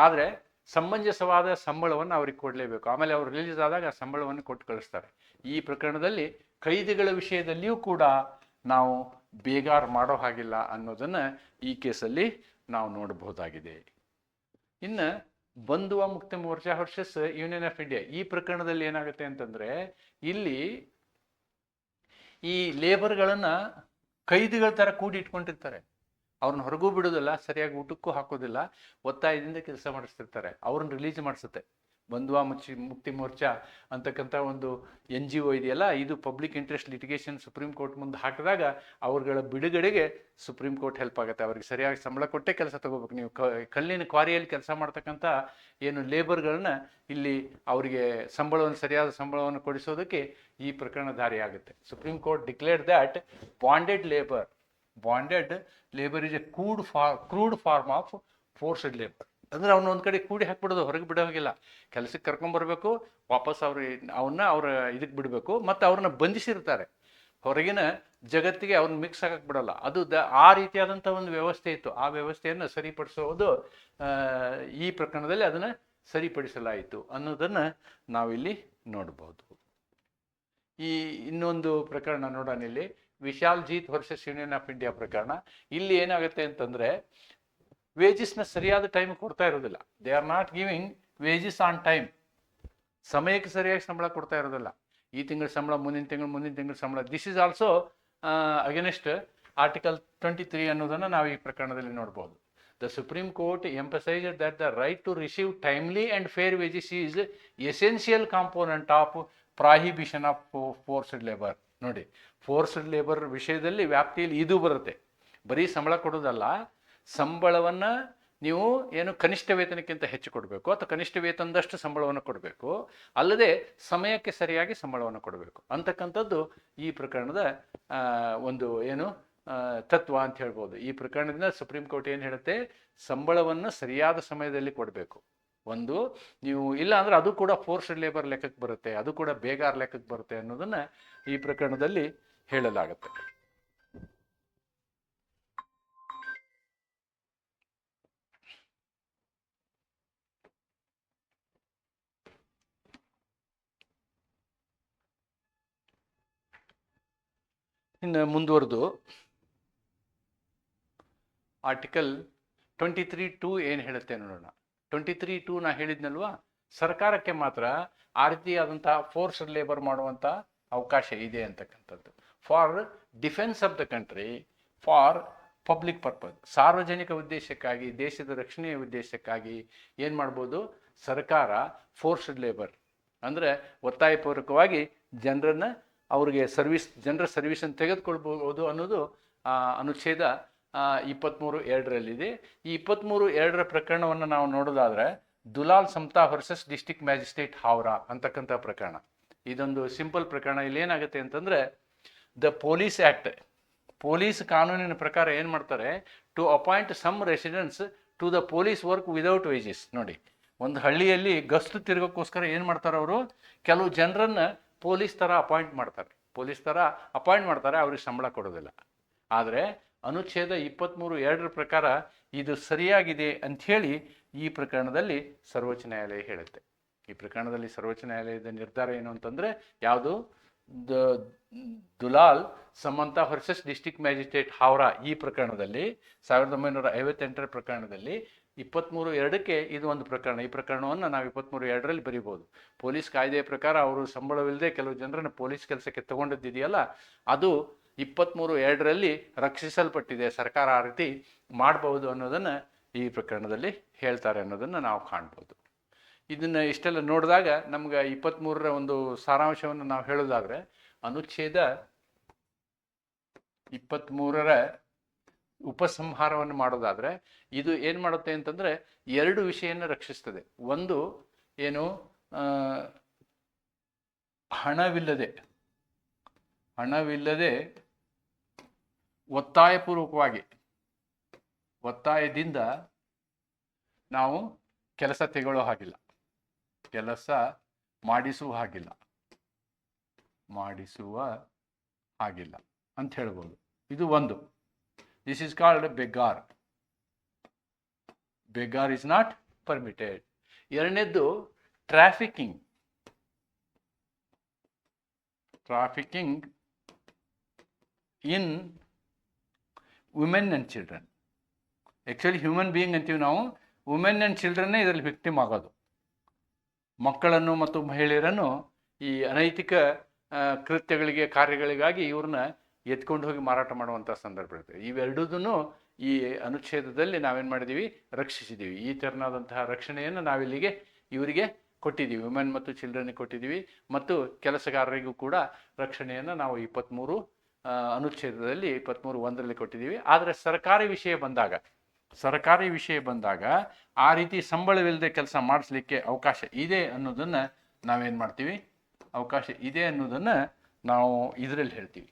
ಆದರೆ ಸಮಂಜಸವಾದ ಸಂಬಳವನ್ನು ಅವ್ರಿಗೆ ಕೊಡಲೇಬೇಕು. ಆಮೇಲೆ ಅವ್ರು ರಿಲೀಸ್ ಆದಾಗ ಆ ಸಂಬಳವನ್ನು ಕೊಟ್ಟು ಕಳಿಸ್ತಾರೆ. ಈ ಪ್ರಕರಣದಲ್ಲಿ ಖೈದಿಗಳ ವಿಷಯದಲ್ಲಿಯೂ ಕೂಡ ನಾವು ಬೇಗಾರ್ ಮಾಡೋ ಹಾಗಿಲ್ಲ ಅನ್ನೋದನ್ನು ಈ ಕೇಸಲ್ಲಿ ನಾವು ನೋಡಬಹುದಾಗಿದೆ. ಇನ್ನು Bandhua Mukti Morcha versus union of India ಈ ಪ್ರಕರಣದಲ್ಲಿ ಏನಾಗುತ್ತೆ ಅಂತಂದರೆ ಇಲ್ಲಿ ಈ ಲೇಬರ್ಗಳನ್ನ ಕೈದಿಗಳ ಥರ ಕೂಡಿ ಇಟ್ಕೊಂಡಿರ್ತಾರೆ ಅವ್ರನ್ನ ಹೊರಗೂ ಬಿಡೋದಿಲ್ಲ, ಸರಿಯಾಗಿ ಊಟಕ್ಕೂ ಹಾಕೋದಿಲ್ಲ, ಒತ್ತಾಯದಿಂದ ಕೆಲಸ ಮಾಡಿಸ್ತಿರ್ತಾರೆ. ಅವ್ರನ್ನ ರಿಲೀಸ್ ಮಾಡಿಸುತ್ತೆ. ಬಂಧುವ ಮುಚ್ಚಿ ಮುಕ್ತಿ ಮೋರ್ಚಾ ಅಂತಕ್ಕಂಥ ಒಂದು ಎನ್ ಜಿ ಒ ಇದೆಯಲ್ಲ, ಇದು public interest litigation supreme court ಮುಂದೆ ಹಾಕಿದಾಗ ಅವ್ರಗಳ ಬಿಡುಗಡೆಗೆ ಸುಪ್ರೀಂ ಕೋರ್ಟ್ ಹೆಲ್ಪ್ ಆಗುತ್ತೆ. ಅವ್ರಿಗೆ ಸರಿಯಾಗಿ ಸಂಬಳ ಕೊಟ್ಟೇ ಕೆಲಸ ತಗೋಬೇಕು. ನೀವು ಕಲ್ಲಿನ ಕ್ವಾರಿಯಲ್ಲಿ ಕೆಲಸ ಮಾಡ್ತಕ್ಕಂಥ ಏನು ಲೇಬರ್ಗಳನ್ನ ಇಲ್ಲಿ ಅವರಿಗೆ ಸಂಬಳವನ್ನು, ಸರಿಯಾದ ಸಂಬಳವನ್ನು ಕೊಡಿಸೋದಕ್ಕೆ ಈ ಪ್ರಕರಣ ದಾರಿಯಾಗುತ್ತೆ. Supreme court declare that bonded labour bonded labour is a crude for crude form of forced labour ಅಂದ್ರೆ ಅವ್ನ ಒಂದು ಕಡೆ ಕೂಡಿ ಹಾಕ್ಬಿಡೋದು, ಹೊರಗೆ ಬಿಡೋ ಹಾಗಿಲ್ಲ. ಕೆಲಸಕ್ಕೆ ಕರ್ಕೊಂಬರ್ಬೇಕು ವಾಪಸ್ ಅವ್ರ ಅವನ್ನ ಅವ್ರ ಇದಕ್ಕೆ ಬಿಡಬೇಕು, ಮತ್ತು ಅವ್ರನ್ನ ಬಂಧಿಸಿರ್ತಾರೆ. ಹೊರಗಿನ ಜಗತ್ತಿಗೆ ಅವ್ರನ್ನ ಮಿಕ್ಸ್ ಆಗಕ್ಕೆ ಬಿಡಲ್ಲ. ಅದು ದ, ಆ ರೀತಿಯಾದಂಥ ಒಂದು ವ್ಯವಸ್ಥೆ ಇತ್ತು. ಆ ವ್ಯವಸ್ಥೆಯನ್ನು ಸರಿಪಡಿಸೋದು ಈ ಪ್ರಕರಣದಲ್ಲಿ ಅದನ್ನು ಸರಿಪಡಿಸಲಾಯಿತು ಅನ್ನೋದನ್ನು ನಾವಿಲ್ಲಿ ನೋಡ್ಬೋದು. ಈ ಇನ್ನೊಂದು ಪ್ರಕರಣ ನೋಡೋಣ ಇಲ್ಲಿ. Vishal Jeet versus union of India ಪ್ರಕರಣ. ಇಲ್ಲಿ ಏನಾಗುತ್ತೆ ಅಂತಂದ್ರೆ ವೇಜಸ್ನ ಸರಿಯಾದ ಟೈಮ್ ಕೊಡ್ತಾ ಇರೋದಿಲ್ಲ. They are not giving wages on time ಸಮಯಕ್ಕೆ ಸರಿಯಾಗಿ ಸಂಬಳ ಕೊಡ್ತಾ ಇರೋದಿಲ್ಲ. ಈ ತಿಂಗಳ ಸಂಬಳ, ಮುಂದಿನ ತಿಂಗಳು, ಮುಂದಿನ ತಿಂಗಳ ಸಂಬಳ. This is also against article twenty three ಅನ್ನೋದನ್ನು ನಾವು ಈ ಪ್ರಕರಣದಲ್ಲಿ ನೋಡ್ಬೋದು. The Supreme Court emphasises that the right to receive timely and fair wages is essential component of prohibition of forced labour ನೋಡಿ ಫೋರ್ಸ್ಡ್ ಲೇಬರ್ ವಿಷಯದಲ್ಲಿ ವ್ಯಾಪ್ತಿಯಲ್ಲಿ ಇದು ಬರುತ್ತೆ. ಬರೀ ಸಂಬಳ ಕೊಡೋದಲ್ಲ ಸಂಬಳವನ್ನು ನೀವು ಏನು ಕನಿಷ್ಠ ವೇತನಕ್ಕಿಂತ ಹೆಚ್ಚು ಕೊಡಬೇಕು ಅಥವಾ ಕನಿಷ್ಠ ವೇತನದಷ್ಟು ಸಂಬಳವನ್ನು ಕೊಡಬೇಕು, ಅಲ್ಲದೆ ಸಮಯಕ್ಕೆ ಸರಿಯಾಗಿ ಸಂಬಳವನ್ನು ಕೊಡಬೇಕು ಅಂತಕ್ಕಂಥದ್ದು ಈ ಪ್ರಕರಣದ ಒಂದು ಏನು ತತ್ವ ಅಂತ ಹೇಳ್ಬೋದು. ಈ ಪ್ರಕರಣದಿಂದ ಸುಪ್ರೀಂ ಕೋರ್ಟ್ ಏನು ಹೇಳುತ್ತೆ? ಸಂಬಳವನ್ನು ಸರಿಯಾದ ಸಮಯದಲ್ಲಿ ಕೊಡಬೇಕು. ಒಂದು, ನೀವು ಇಲ್ಲ ಅಂದ್ರೆ ಅದು ಕೂಡ ಫೋರ್ಸ್ಡ್ ಲೇಬರ್ ಲೆಕ್ಕಕ್ಕೆ ಬರುತ್ತೆ, ಅದು ಕೂಡ ಬೇಗಾರ್ ಲೆಕ್ಕಕ್ಕೆ ಬರುತ್ತೆ ಅನ್ನೋದನ್ನು ಈ ಪ್ರಕರಣದಲ್ಲಿ ಹೇಳಲಾಗುತ್ತೆ. ಇನ್ನು ಮುಂದುವರೆದು ಆರ್ಟಿಕಲ್ ಟ್ವೆಂಟಿ ತ್ರೀ ಟೂ ಏನು ಹೇಳುತ್ತೆ ನೋಡೋಣ. ಟ್ವೆಂಟಿ ತ್ರೀ ಟೂ ನಾ ಹೇಳಿದ್ನಲ್ವಾ? ಸರ್ಕಾರಕ್ಕೆ ಮಾತ್ರ ಆ ರೀತಿಯಾದಂತಹ ಫೋರ್ಸ್ ಲೇಬರ್ ಮಾಡುವಂಥ ಅವಕಾಶ ಇದೆ ಅಂತಕ್ಕಂಥದ್ದು. For defence of the country for public purpose ಸಾರ್ವಜನಿಕ ಉದ್ದೇಶಕ್ಕಾಗಿ, ದೇಶದ ರಕ್ಷಣೆಯ ಉದ್ದೇಶಕ್ಕಾಗಿ ಏನು ಮಾಡ್ಬೋದು? ಸರ್ಕಾರ ಫೋರ್ಸ್ಡ್ ಲೇಬರ್ ಅಂದರೆ ಒತ್ತಾಯಪೂರ್ವಕವಾಗಿ ಜನರನ್ನು ಅವ್ರಿಗೆ ಸರ್ವಿಸ್, ಜನರ ಸರ್ವಿಸನ್ನು ತೆಗೆದುಕೊಳ್ಬೋದು ಅನ್ನೋದು ಅನುಚ್ಛೇದ ಇಪ್ಪತ್ತ್ಮೂರು ಎರಡರಲ್ಲಿದೆ. ಈ ಇಪ್ಪತ್ತ್ಮೂರು ಎರಡರ ಪ್ರಕರಣವನ್ನು ನಾವು ನೋಡೋದಾದ್ರೆ, Dulal Samanta versus district magistrate Howrah ಅಂತಕ್ಕಂಥ ಪ್ರಕರಣ. ಇದೊಂದು ಸಿಂಪಲ್ ಪ್ರಕರಣ. ಇಲ್ಲಿ ಏನಾಗುತ್ತೆ ಅಂತಂದರೆ ದ ಪೊಲೀಸ್ ಆ್ಯಕ್ಟ್ ಪೊಲೀಸ್ ಕಾನೂನಿನ ಪ್ರಕಾರ ಏನು ಮಾಡ್ತಾರೆ to appoint some residents to the police work without wages ನೋಡಿ, ಒಂದು ಹಳ್ಳಿಯಲ್ಲಿ ಗಸ್ತು ತಿರುಗೋಕ್ಕೋಸ್ಕರ ಏನು ಮಾಡ್ತಾರೆ ಅವರು ಕೆಲವು ಜನರನ್ನ ಪೊಲೀಸ್ ಥರ ಅಪಾಯಿಂಟ್ ಮಾಡ್ತಾರೆ. ಪೊಲೀಸ್ ಥರ ಅಪಾಯಿಂಟ್ ಮಾಡ್ತಾರೆ, ಅವ್ರಿಗೆ ಸಂಬಳ ಕೊಡೋದಿಲ್ಲ. ಆದರೆ ಅನುಚ್ಛೇದ ಇಪ್ಪತ್ತ್ಮೂರು ಎರಡರ ಪ್ರಕಾರ ಇದು ಸರಿಯಾಗಿದೆ ಅಂಥೇಳಿ ಈ ಪ್ರಕರಣದಲ್ಲಿ ಸರ್ವೋಚ್ಚ ನ್ಯಾಯಾಲಯ ಹೇಳುತ್ತೆ. ಈ ಪ್ರಕರಣದಲ್ಲಿ ಸರ್ವೋಚ್ಚ ನ್ಯಾಯಾಲಯದ ನಿರ್ಧಾರ ಏನು ಅಂತಂದರೆ ಯಾವುದು? The, Dulal, Samanta versus district magistrate Howrah ಈ ಪ್ರಕರಣದಲ್ಲಿ, ಸಾವಿರದ ಒಂಬೈನೂರ ಐವತ್ತೆಂಟರ ಪ್ರಕರಣದಲ್ಲಿ ಇಪ್ಪತ್ತ್ಮೂರು ಎರಡಕ್ಕೆ ಇದು ಒಂದು ಪ್ರಕರಣ. ಈ ಪ್ರಕರಣವನ್ನು ನಾವು ಇಪ್ಪತ್ತ್ಮೂರು ಎರಡರಲ್ಲಿ ಬರೀಬೋದು ಪೊಲೀಸ್ ಕಾಯ್ದೆಯ ಪ್ರಕಾರ ಅವರು ಸಂಬಳವಿಲ್ಲದೆ ಕೆಲವು ಜನರನ್ನು ಪೊಲೀಸ್ ಕೆಲಸಕ್ಕೆ ತಗೊಂಡಿದ್ದಿದೆಯಲ್ಲ, ಅದು ಇಪ್ಪತ್ತ್ಮೂರು ಎರಡರಲ್ಲಿ ರಕ್ಷಿಸಲ್ಪಟ್ಟಿದೆ. ಸರ್ಕಾರ ಆ ರೀತಿ ಮಾಡಬಹುದು ಅನ್ನೋದನ್ನು ಈ ಪ್ರಕರಣದಲ್ಲಿ ಹೇಳ್ತಾರೆ ಅನ್ನೋದನ್ನು ನಾವು ಕಾಣ್ಬೋದು. ಇದನ್ನು ಇಷ್ಟೆಲ್ಲ ನೋಡಿದಾಗ ನಮ್ಗೆ ಇಪ್ಪತ್ತ್ಮೂರರ ಒಂದು ಸಾರಾಂಶವನ್ನು ನಾವು ಹೇಳೋದಾದರೆ ಅನುಚ್ಛೇದ ಇಪ್ಪತ್ತ್ಮೂರರ ಉಪಸಂಹಾರವನ್ನು ಮಾಡೋದಾದರೆ ಇದು ಏನು ಮಾಡುತ್ತೆ ಅಂತಂದರೆ ಎರಡು ವಿಷಯನ ರಕ್ಷಿಸ್ತದೆ. ಒಂದು ಏನು ಹಣವಿಲ್ಲದೆ ಹಣವಿಲ್ಲದೆ ಒತ್ತಾಯಪೂರ್ವಕವಾಗಿ, ಒತ್ತಾಯದಿಂದ ನಾವು ಕೆಲಸ ತೆಗೊಳ್ಳೋ ಹಾಗಿಲ್ಲ. ಕೆಲಸ ಮಾಡಿಸುವ ಹಾಗಿಲ್ಲ. ಮಾಡಿಸುವ ಹಾಗಿಲ್ಲ ಅಂತ ಹೇಳ್ಬೋದು. ಇದು ಒಂದು. This is a begar begar is not permitted ಎರಡನೇದ್ದು trafficking trafficking in women and children actually human being ಅಂತೀವಿ ನಾವು ವುಮೆನ್ ಆ್ಯಂಡ್ ಚಿಲ್ಡ್ರನ್ನೇ ಇದರಲ್ಲಿ ವಿಕ್ಟಿಮ್ ಆಗೋದು. ಮಕ್ಕಳನ್ನು ಮತ್ತು ಮಹಿಳೆಯರನ್ನು ಈ ಅನೈತಿಕ ಕೃತ್ಯಗಳಿಗೆ, ಕಾರ್ಯಗಳಿಗಾಗಿ ಇವ್ರನ್ನ ಎತ್ಕೊಂಡು ಹೋಗಿ ಮಾರಾಟ ಮಾಡುವಂಥ ಸಂದರ್ಭ ಇರ್ತದೆ ಇವೆರಡೂ ಈ ಅನುಚ್ಛೇದದಲ್ಲಿ ನಾವೇನು ಮಾಡಿದ್ದೀವಿ ರಕ್ಷಿಸಿದ್ದೀವಿ ಈ ಥರನಾದಂತಹ ರಕ್ಷಣೆಯನ್ನು ನಾವಿಲ್ಲಿಗೆ ಇವರಿಗೆ ಕೊಟ್ಟಿದ್ದೀವಿ ವುಮೆನ್ ಮತ್ತು ಚಿಲ್ಡ್ರನ್ಗೆ ಕೊಟ್ಟಿದ್ದೀವಿ ಮತ್ತು ಕೆಲಸಗಾರರಿಗೂ ಕೂಡ ರಕ್ಷಣೆಯನ್ನು ನಾವು ಇಪ್ಪತ್ತ್ಮೂರು ಅನುಚ್ಛೇದದಲ್ಲಿ ಇಪ್ಪತ್ತ್ಮೂರು ಒಂದರಲ್ಲಿ ಕೊಟ್ಟಿದ್ದೀವಿ ಆದರೆ ಸರ್ಕಾರಿ ವಿಷಯ ಬಂದಾಗ, ಸರ್ಕಾರಿ ವಿಷಯ ಬಂದಾಗ ಆ ರೀತಿ ಸಂಬಳವಿಲ್ಲದೆ ಕೆಲಸ ಮಾಡಿಸ್ಲಿಕ್ಕೆ ಅವಕಾಶ ಇದೆ ಅನ್ನೋದನ್ನು ನಾವೇನು ಮಾಡ್ತೀವಿ? ಅವಕಾಶ ಇದೆ ಅನ್ನೋದನ್ನು ನಾವು ಇದರಲ್ಲಿ ಹೇಳ್ತೀವಿ.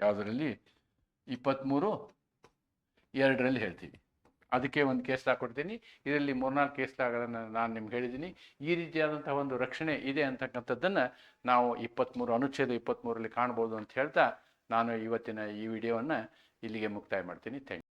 ಯಾವುದರಲ್ಲಿ? ಇಪ್ಪತ್ತ್ಮೂರು ಎರಡರಲ್ಲಿ ಹೇಳ್ತೀವಿ ಅದಕ್ಕೆ ಒಂದು ಕೇಸ್ ಕೊಡ್ತೀನಿ ಇದರಲ್ಲಿ ಮೂರ್ನಾಲ್ಕು ಕೇಸ್ ಆಗೋದನ್ನು ನಾನು ನಿಮ್ಗೆ ಹೇಳಿದ್ದೀನಿ. ಈ ರೀತಿಯಾದಂಥ ಒಂದು ರಕ್ಷಣೆ ಇದೆ ಅಂತಕ್ಕಂಥದ್ದನ್ನು ನಾವು ಇಪ್ಪತ್ತ್ಮೂರು ಅನುಚ್ಛೇದ ಇಪ್ಪತ್ತ್ಮೂರಲ್ಲಿ ಕಾಣ್ಬೋದು ಅಂತ ಹೇಳ್ತಾ ನಾನು ಇವತ್ತಿನ ಈ ವಿಡಿಯೋವನ್ನು ಇಲ್ಲಿಗೆ ಮುಕ್ತಾಯ ಮಾಡ್ತೀನಿ. ಥ್ಯಾಂಕ್